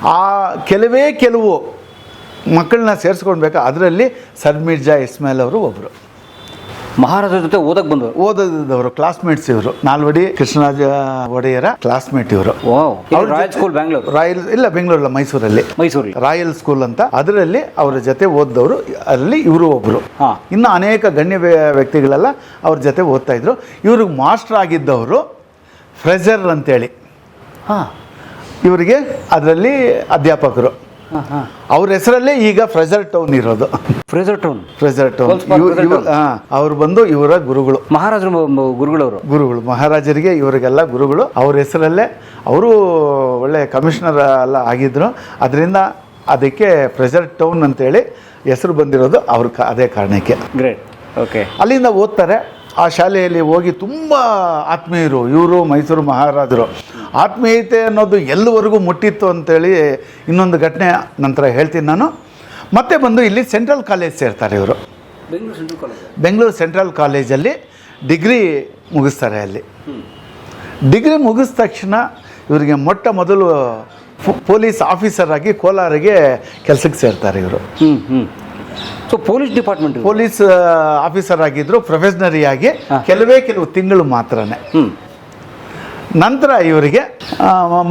ಆ ಕೆಲವೇ ಕೆಲವು ಮಕ್ಕಳನ್ನ ಸೇರಿಸ್ಕೊಳ್ಬೇಕು ಅದರಲ್ಲಿ ಸರ್ ಮಿರ್ಜಾ ಇಸ್ಮಾಯಿಲ್ ಅವರು ಒಬ್ಬರು ಮಹಾರಾಜರ ಜೊತೆ ಓದಕ್ ಬಂದವರು. ಓದದವರು ಕ್ಲಾಸ್ಮೇಟ್ಸ್ ಇವರು. ನಾಲ್ವಡಿ ಕೃಷ್ಣರಾಜ ಒಡೆಯರ ಕ್ಲಾಸ್ಮೇಟ್ ಇವರು. ರಾಯಲ್ ಸ್ಕೂಲ್ ಬೆಂಗಳೂರು ರಾಯಲ್ ಇಲ್ಲ ಬೆಂಗಳೂರಲ್ಲ ಮೈಸೂರಲ್ಲಿ ಮೈಸೂರು ರಾಯಲ್ ಸ್ಕೂಲ್ ಅಂತ. ಅದರಲ್ಲಿ ಅವರ ಜೊತೆ ಓದಿದವರು. ಅಲ್ಲಿ ಇವರು ಒಬ್ಬರು ಹಾ. ಇನ್ನು ಅನೇಕ ಗಣ್ಯ ವ್ಯ- ವ್ಯಕ್ತಿಗಳೆಲ್ಲ ಅವ್ರ ಜೊತೆ ಓದ್ತಾ ಇದ್ರು. ಇವ್ರಿಗೆ ಮಾಸ್ಟರ್ ಆಗಿದ್ದವರು ಫ್ರೆಜರ್ ಅಂತೇಳಿ. ಹಾ. ಇವರಿಗೆ ಅದರಲ್ಲಿ ಅಧ್ಯಾಪಕರು. ಅವ್ರ ಹೆಸರಲ್ಲೇ ಈಗ ಫ್ರೆಜರ್ ಟೌನ್ ಇರೋದು. ಫ್ರೇಸರ್ ಟೌನ್ ಫ್ರೆಜರ್ ಟೌನ್ ಅವ್ರು ಬಂದು ಇವರ ಗುರುಗಳು. ಮಹಾರಾಜರು ಗುರುಗಳವರು. ಗುರುಗಳು ಮಹಾರಾಜರಿಗೆ ಇವರಿಗೆಲ್ಲ ಗುರುಗಳು. ಅವ್ರ ಹೆಸರಲ್ಲೇ ಅವರು ಒಳ್ಳೆ ಕಮಿಷನರ್ ಎಲ್ಲ ಆಗಿದ್ರು. ಅದರಿಂದ ಅದಕ್ಕೆ ಫ್ರೆಜರ್ ಟೌನ್ ಅಂತೇಳಿ ಹೆಸರು ಬಂದಿರೋದು ಅವ್ರ ಅದೇ ಕಾರಣಕ್ಕೆ. ಗ್ರೇಟ್ ಓಕೆ ಅಲ್ಲಿಂದ ಓದ್ತಾರೆ. ಆ ಶಾಲೆಯಲ್ಲಿ ಹೋಗಿ ತುಂಬ ಆತ್ಮೀಯರು ಇವರು ಮೈಸೂರು ಮಹಾರಾಜರು. ಆತ್ಮೀಯತೆ ಅನ್ನೋದು ಎಲ್ಲವರೆಗೂ ಮುಟ್ಟಿತ್ತು ಅಂತೇಳಿ ಇನ್ನೊಂದು ಘಟನೆ ನಂತರ ಹೇಳ್ತೀನಿ ನಾನು. ಮತ್ತೆ ಬಂದು ಇಲ್ಲಿ ಸೆಂಟ್ರಲ್ ಕಾಲೇಜ್ ಸೇರ್ತಾರೆ ಇವರು. Bengaluru central college Bengaluru central ಕಾಲೇಜಲ್ಲಿ ಡಿಗ್ರಿ ಮುಗಿಸ್ತಾರೆ ಅಲ್ಲಿ. ಡಿಗ್ರಿ ಮುಗಿದ ತಕ್ಷಣ ಇವರಿಗೆ ಮೊಟ್ಟ ಮೊದಲು ಪೊಲೀಸ್ ಆಫೀಸರ್ ಆಗಿ ಕೋಲಾರಿಗೆ ಕೆಲಸಕ್ಕೆ ಸೇರ್ತಾರೆ ಇವರು. So police department police officer ಆಗಿದ್ರು ಪ್ರೊಫೆಷನರಿ ಆಗಿ ಕೆಲವೇ ಕೆಲವು ತಿಂಗಳು ಮಾತ್ರನೇ. ನಂತರ ಇವರಿಗೆ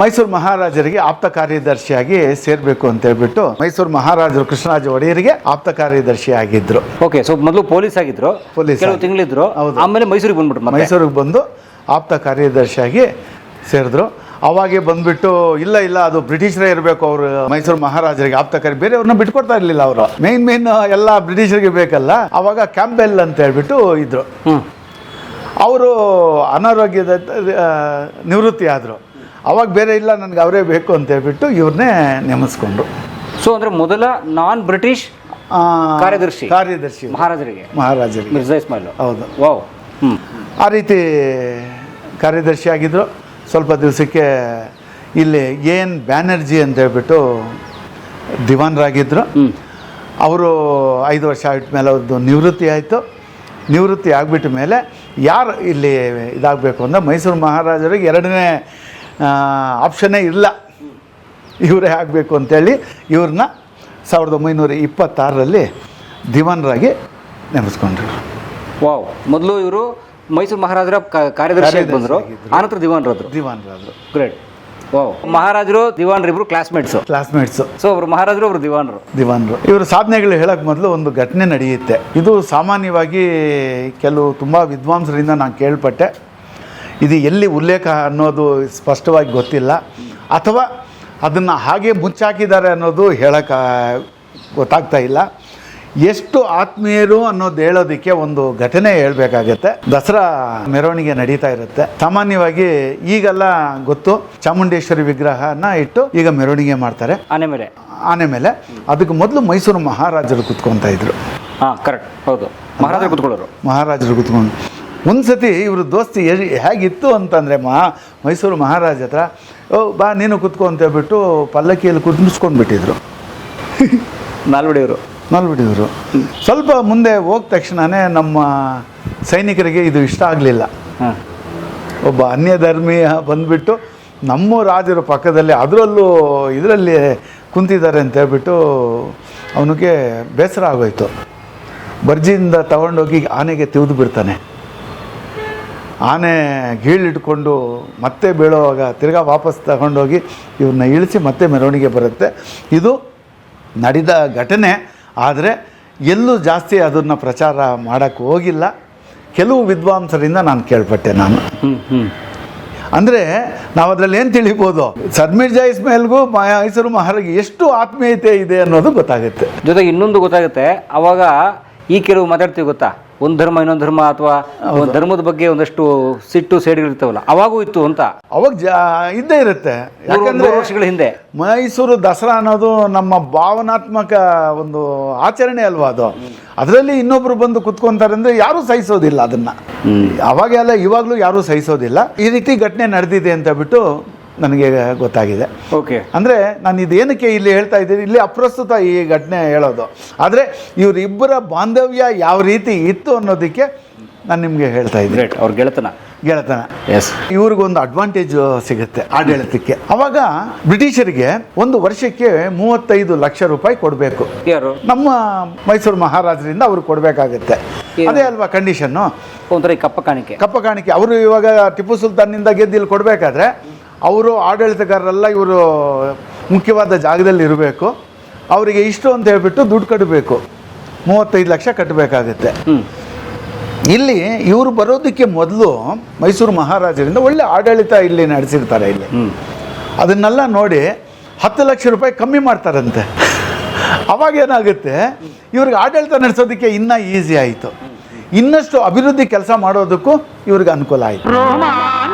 ಮೈಸೂರು ಮಹಾರಾಜರಿಗೆ ಆಪ್ತ ಕಾರ್ಯದರ್ಶಿಯಾಗಿ ಸೇರಬೇಕು ಅಂತ ಹೇಳ್ಬಿಟ್ಟು ಮೈಸೂರು ಮಹಾರಾಜರು ಕೃಷ್ಣರಾಜ ಒಡೆಯರಿಗೆ ಆಪ್ತ ಕಾರ್ಯದರ್ಶಿ ಆಗಿದ್ರು ಓಕೆ ಸೊ ಮೊದಲು ಪೊಲೀಸ್ ಆಗಿದ್ರು ಪೊಲೀಸ್ ಕೆಲವು. ತಿಂಗಳಿದ್ರು. ಆಮೇಲೆ ಮೈಸೂರಿಗೆ ಬಂದ್ಬಿಟ್ರು ಮೈಸೂರಿಗೆ ಬಂದು ಆಪ್ತ ಕಾರ್ಯದರ್ಶಿಯಾಗಿ ಸೇರಿದ್ರು. ಅವಾಗೆ ಬಂದ್ಬಿಟ್ಟು ಇಲ್ಲ ಇಲ್ಲ ಅದು ಬ್ರಿಟಿಷರೇ ಇರಬೇಕು ಅವರು ಮೈಸೂರು ಮಹಾರಾಜರಿಗೆ ಆಪ್ತ ಕಾರ್ಯ ಬೇರೆಯವ್ರನ್ನ ಬಿಟ್ಕೊಡ್ತಾ ಇರಲಿಲ್ಲ ಅವರು. ಮೇನ್ ಮೇನ್ ಎಲ್ಲ ಬ್ರಿಟಿಷರಿಗೆ ಬೇಕಲ್ಲ ಅವಾಗ ಕ್ಯಾಂಪೆಲ್ ಅಂತ ಹೇಳ್ಬಿಟ್ಟು ಇದ್ರು. ಅವರು ಅನಾರೋಗ್ಯದ ನಿವೃತ್ತಿ ಆದರು. ಅವಾಗ ಬೇರೆ ಇಲ್ಲ ನನಗೆ ಅವರೇ ಬೇಕು ಅಂತ ಹೇಳ್ಬಿಟ್ಟು ಇವ್ರನ್ನೇ ನೇಮಿಸ್ಕೊಂಡ್ರು. ಸೊ ಅಂದ್ರೆ ಮೊದಲ ನಾನ್ ಬ್ರಿಟಿಷ್ ಕಾರ್ಯದರ್ಶಿ. ಕಾರ್ಯದರ್ಶಿ. ಮಹಾರಾಜರಿಗೆ. ಮಹಾರಾಜರಿಗೆ. ಮಿರ್ಜಾ ಇಸ್ಮಾಯಿಲ್ ಹೌದು. ವಾವ್. ಆ ರೀತಿ ಕಾರ್ಯದರ್ಶಿ ಆಗಿದ್ದರು ಸ್ವಲ್ಪ ದಿವಸಕ್ಕೆ ಇಲ್ಲಿ ಎನ್ ಬ್ಯಾನರ್ಜಿ ಅಂತ ಹೇಳ್ಬಿಟ್ಟು ದಿವಾನರಾಗಿದ್ದರು ಅವರು ಐದು ವರ್ಷ ಆಗಿಟ್ಟ ಮೇಲೆ ಅವ್ರದ್ದು ನಿವೃತ್ತಿ ಆಯಿತು. ನಿವೃತ್ತಿ ಆಗಿಬಿಟ್ಟ ಮೇಲೆ ಯಾರು ಇಲ್ಲಿ ಇದಾಗಬೇಕು ಅಂದರೆ ಮೈಸೂರು ಮಹಾರಾಜರಿಗೆ ಎರಡನೇ ಆಪ್ಷನ್ನೇ ಇಲ್ಲ. ಇವರೇ ಆಗಬೇಕು ಅಂತೇಳಿ ಇವ್ರನ್ನ ಸಾವಿರದ ಒಂಬೈನೂರ ಇಪ್ಪತ್ತಾರರಲ್ಲಿ ದಿವಾನರಾಗಿ ನೇಮಿಸ್ಕೊಂಡ್ರು. ವಾವ್. ಮೊದಲು ಇವರು ಮೈಸೂರು ಮಹಾರಾಜರ ಕಾರ್ಯದರ್ಶಿ ಬಂದರು. ಆನಂತರ ದಿವಾನ್ರಾದ್ರು ದಿವಾನರಾದರು ಗ್ರೇಟ್ ಮಹಾರಾಜರು ದಿವಾನ್ರು ಇಬ್ರು ಕ್ಲಾಸ್ಮೇಟ್ಸ್ ಕ್ಲಾಸ್ಮೇಟ್ಸ್ ಸೊ ಅವರು ಮಹಾರಾಜರು ಅವರು ದಿವಾನ್ರು. ದಿವಾನ್ರು. ಇವರ ಸಾಧನೆಗಳು ಹೇಳಕ್ ಮೊದಲು ಒಂದು ಘಟನೆ ನಡೆಯುತ್ತೆ. ಇದು ಸಾಮಾನ್ಯವಾಗಿ ಕೆಲವು ತುಂಬ ವಿದ್ವಾಂಸರಿಂದ ನಾನು ಕೇಳ್ಪಟ್ಟೆ. ಇದು ಎಲ್ಲಿ ಉಲ್ಲೇಖ ಅನ್ನೋದು ಸ್ಪಷ್ಟವಾಗಿ ಗೊತ್ತಿಲ್ಲ. ಅಥವಾ ಅದನ್ನು ಹಾಗೆ ಮುಚ್ಚಾಕಿದ್ದಾರೆ ಅನ್ನೋದು ಹೇಳಕ್ಕೆ ಗೊತ್ತಾಗ್ತಾ ಇಲ್ಲ. ಎಷ್ಟು ಆತ್ಮೀಯರು ಅನ್ನೋದು ಹೇಳೋದಕ್ಕೆ ಒಂದು ಘಟನೆ ಹೇಳ್ಬೇಕಾಗತ್ತೆ. ದಸರಾ ಮೆರವಣಿಗೆ ನಡೀತಾ ಇರುತ್ತೆ. ಸಾಮಾನ್ಯವಾಗಿ ಈಗೆಲ್ಲ ಗೊತ್ತು ಚಾಮುಂಡೇಶ್ವರಿ ವಿಗ್ರಹನ ಇಟ್ಟು ಈಗ ಮೆರವಣಿಗೆ ಮಾಡ್ತಾರೆ. ಆನೆ ಮೇಲೆ. ಆನೆ ಮೇಲೆ. ಅದಕ್ಕೆ ಮೊದಲು ಮೈಸೂರು ಮಹಾರಾಜರು ಕುತ್ಕೊಂತ ಇದ್ರು. ಹಾಂ ಕರೆಕ್ಟ್ ಹೌದು. ಮಹಾರಾಜರು ಕೂತ್ಕೊಳ್ಳೋರು. ಮಹಾರಾಜರು ಕುತ್ಕೊಂಡು. ಒಂದು ಸತಿ ಇವ್ರ ದೋಸ್ತಿ ಹೇಗಿತ್ತು ಅಂತಂದ್ರೆ ಮಹಾ ಮೈಸೂರು ಮಹಾರಾಜ ಹತ್ರ ಓ ಬಾ ನೀನು ಕುತ್ಕೊ ಅಂತ ಹೇಳ್ಬಿಟ್ಟು ಪಲ್ಲಕ್ಕಿಯಲ್ಲಿ ಕುಂದಿಸ್ಕೊಂಡು ಬಿಟ್ಟಿದ್ರು ನಾಲ್ವಡಿಯವರು ನಲ್ಬಿಟ್ಟಿದ್ರು ಸ್ವಲ್ಪ ಮುಂದೆ ಹೋದ ತಕ್ಷಣವೇ ನಮ್ಮ ಸೈನಿಕರಿಗೆ ಇದು ಇಷ್ಟ ಆಗಲಿಲ್ಲ. ಹಾಂ. ಒಬ್ಬ ಅನ್ಯ ಧರ್ಮೀಯ ಬಂದ್ಬಿಟ್ಟು ನಮ್ಮ ರಾಜರ ಪಕ್ಕದಲ್ಲಿ ಅದರಲ್ಲೂ ಇದರಲ್ಲಿ ಕುಂತಿದ್ದಾರೆ ಅಂತ ಹೇಳ್ಬಿಟ್ಟು ಅವನಿಗೆ ಬೇಸರ ಆಗೋಯ್ತು. ಬರ್ಜಿಯಿಂದ ತಗೊಂಡೋಗಿ ಆನೆಗೆ ತಿವಿದು ಬಿಡ್ತಾನೆ. ಆನೆ ಗೀಳಿಟ್ಕೊಂಡು ಮತ್ತೆ ಬೀಳೋವಾಗ ತಿರ್ಗಾ ವಾಪಸ್ ತಗೊಂಡೋಗಿ ಇವ್ರನ್ನ ಇಳಿಸಿ ಮತ್ತೆ ಮೆರವಣಿಗೆ ಬರುತ್ತೆ. ಇದು ನಡೆದ ಘಟನೆ. ಆದರೆ ಎಲ್ಲೂ ಜಾಸ್ತಿ ಅದನ್ನು ಪ್ರಚಾರ ಮಾಡೋಕ್ಕೆ ಹೋಗಿಲ್ಲ. ಕೆಲವು ವಿದ್ವಾಂಸರಿಂದ ನಾನು ಕೇಳ್ಪಟ್ಟೆ ನಾನು. ಅಂದರೆ ನಾವು ಅದರಲ್ಲಿ ಏನು ತಿಳಿಬೋದು? ಸರ್ಮಿರ್ಜಾ ಇಸ್ಮೇಲ್ಗೂ ಮೈಸೂರು ಮಹಾರಾಜ್ ಎಷ್ಟು ಆತ್ಮೀಯತೆ ಇದೆ ಅನ್ನೋದು ಗೊತ್ತಾಗುತ್ತೆ. ಜೊತೆಗೆ ಇನ್ನೊಂದು ಗೊತ್ತಾಗುತ್ತೆ ಅವಾಗ ಈ ಕೆಲವು ಮಾತಾಡ್ತೀವಿ ಗೊತ್ತಾ? ಒಂದು ಧರ್ಮ ಇನ್ನೊಂದು ಧರ್ಮ ಅಥವಾ ಒಂದು ಧರ್ಮದ ಬಗ್ಗೆ ಒಂದಷ್ಟು ಸಿಟ್ಟು ಸೇಡಿಗಳಿರ್ತಾವಲ್ಲ ಅವಾಗೂ ಇತ್ತು ಅಂತ. ಅವಾಗ ಜಾ ಇದ್ದೇ ಇರುತ್ತೆ. ಮೂರು- ಯಾಕಂದ್ರೆ ಮೂರು ವರ್ಷಗಳ ಹಿಂದೆ. ಮೈಸೂರು ದಸರಾ ಅನ್ನೋದು ನಮ್ಮ ಭಾವನಾತ್ಮಕ ಒಂದು ಆಚರಣೆ ಅಲ್ವಾ ಅದು? ಅದರಲ್ಲಿ ಇನ್ನೊಬ್ರು ಬಂದು ಕುತ್ಕೊಂತಾರೆ ಅಂದ್ರೆ ಯಾರೂ ಸಹಿಸೋದಿಲ್ಲ ಅದನ್ನ. ಅವಾಗೆಲ್ಲ ಇವಾಗಲೂ ಯಾರೂ ಸಹಿಸೋದಿಲ್ಲ. ಈ ರೀತಿ ಘಟನೆ ನಡೆದಿದೆ ಅಂತ ಬಿಟ್ಟು ನನಗೆ ಗೊತ್ತಾಗಿದೆ. ಓಕೆ. ಅಂದರೆ ನಾನು ಇದೇನಕ್ಕೆ ಇಲ್ಲಿ ಹೇಳ್ತಾ ಇದ್ದೀನಿ ಇಲ್ಲಿ ಅಪ್ರಸ್ತುತ ಈ ಘಟನೆ ಹೇಳೋದು. ಆದರೆ ಇವರಿಬ್ಬರ ಬಾಂಧವ್ಯ ಯಾವ ರೀತಿ ಇತ್ತು ಅನ್ನೋದಕ್ಕೆ ನಾನು ನಿಮಗೆ ಹೇಳ್ತಾ ಇದ್ದೀನಿ. ಅವ್ರ ಗೆಳೆತನ. ಗೆಳೆತನ. ಎಸ್ ಇವ್ರಿಗೊಂದು ಅಡ್ವಾಂಟೇಜ್ ಸಿಗುತ್ತೆ ಆಡಳಿತಕ್ಕೆ. ಅವಾಗ ಬ್ರಿಟಿಷರಿಗೆ ಒಂದು ವರ್ಷಕ್ಕೆ ಮೂವತ್ತೈದು ಲಕ್ಷ ರೂಪಾಯಿ ಕೊಡಬೇಕು. ಯಾರು? ನಮ್ಮ ಮೈಸೂರು ಮಹಾರಾಜರಿಂದ ಅವರು ಕೊಡಬೇಕಾಗುತ್ತೆ. ಅದೇ ಅಲ್ವಾ ಕಂಡೀಷನ್ನು ಒಂಥರ ಕಪ್ಪ ಕಾಣಿಕೆ. ಕಪ್ಪ ಕಾಣಿಕೆ. ಅವರು ಇವಾಗ ಟಿಪ್ಪು ಸುಲ್ತಾನ್ನಿಂದ ಗೆದ್ದು ಇಲ್ಲಿ ಕೊಡಬೇಕಾದ್ರೆ ಅವರು ಆಡಳಿತಗಾರರೆಲ್ಲ ಇವರು ಮುಖ್ಯವಾದ ಜಾಗದಲ್ಲಿ ಇರಬೇಕು. ಅವರಿಗೆ ಇಷ್ಟು ಅಂತ ಹೇಳ್ಬಿಟ್ಟು ದುಡ್ಡು ಕಟ್ಟಬೇಕು ಮೂವತ್ತೈದು ಲಕ್ಷ ಕಟ್ಟಬೇಕಾಗತ್ತೆ ಇಲ್ಲಿ ಇವರು ಬರೋದಕ್ಕೆ ಮೊದಲು ಮೈಸೂರು ಮಹಾರಾಜರಿಂದ ಒಳ್ಳೆ ಆಡಳಿತ ಇಲ್ಲಿ ನಡೆಸಿರ್ತಾರೆ ಇಲ್ಲಿ. ಅದನ್ನೆಲ್ಲ ನೋಡಿ ಹತ್ತು ಲಕ್ಷ ರೂಪಾಯಿ ಕಮ್ಮಿ ಮಾಡ್ತಾರಂತೆ. ಅವಾಗ ಏನಾಗುತ್ತೆ? ಇವ್ರಿಗೆ ಆಡಳಿತ ನಡೆಸೋದಕ್ಕೆ ಇನ್ನೂ ಈಸಿ ಆಯಿತು. ಇನ್ನಷ್ಟು ಅಭಿವೃದ್ಧಿ ಕೆಲಸ ಮಾಡೋದಕ್ಕೂ ಇವ್ರಿಗೆ ಅನುಕೂಲ ಆಯಿತು.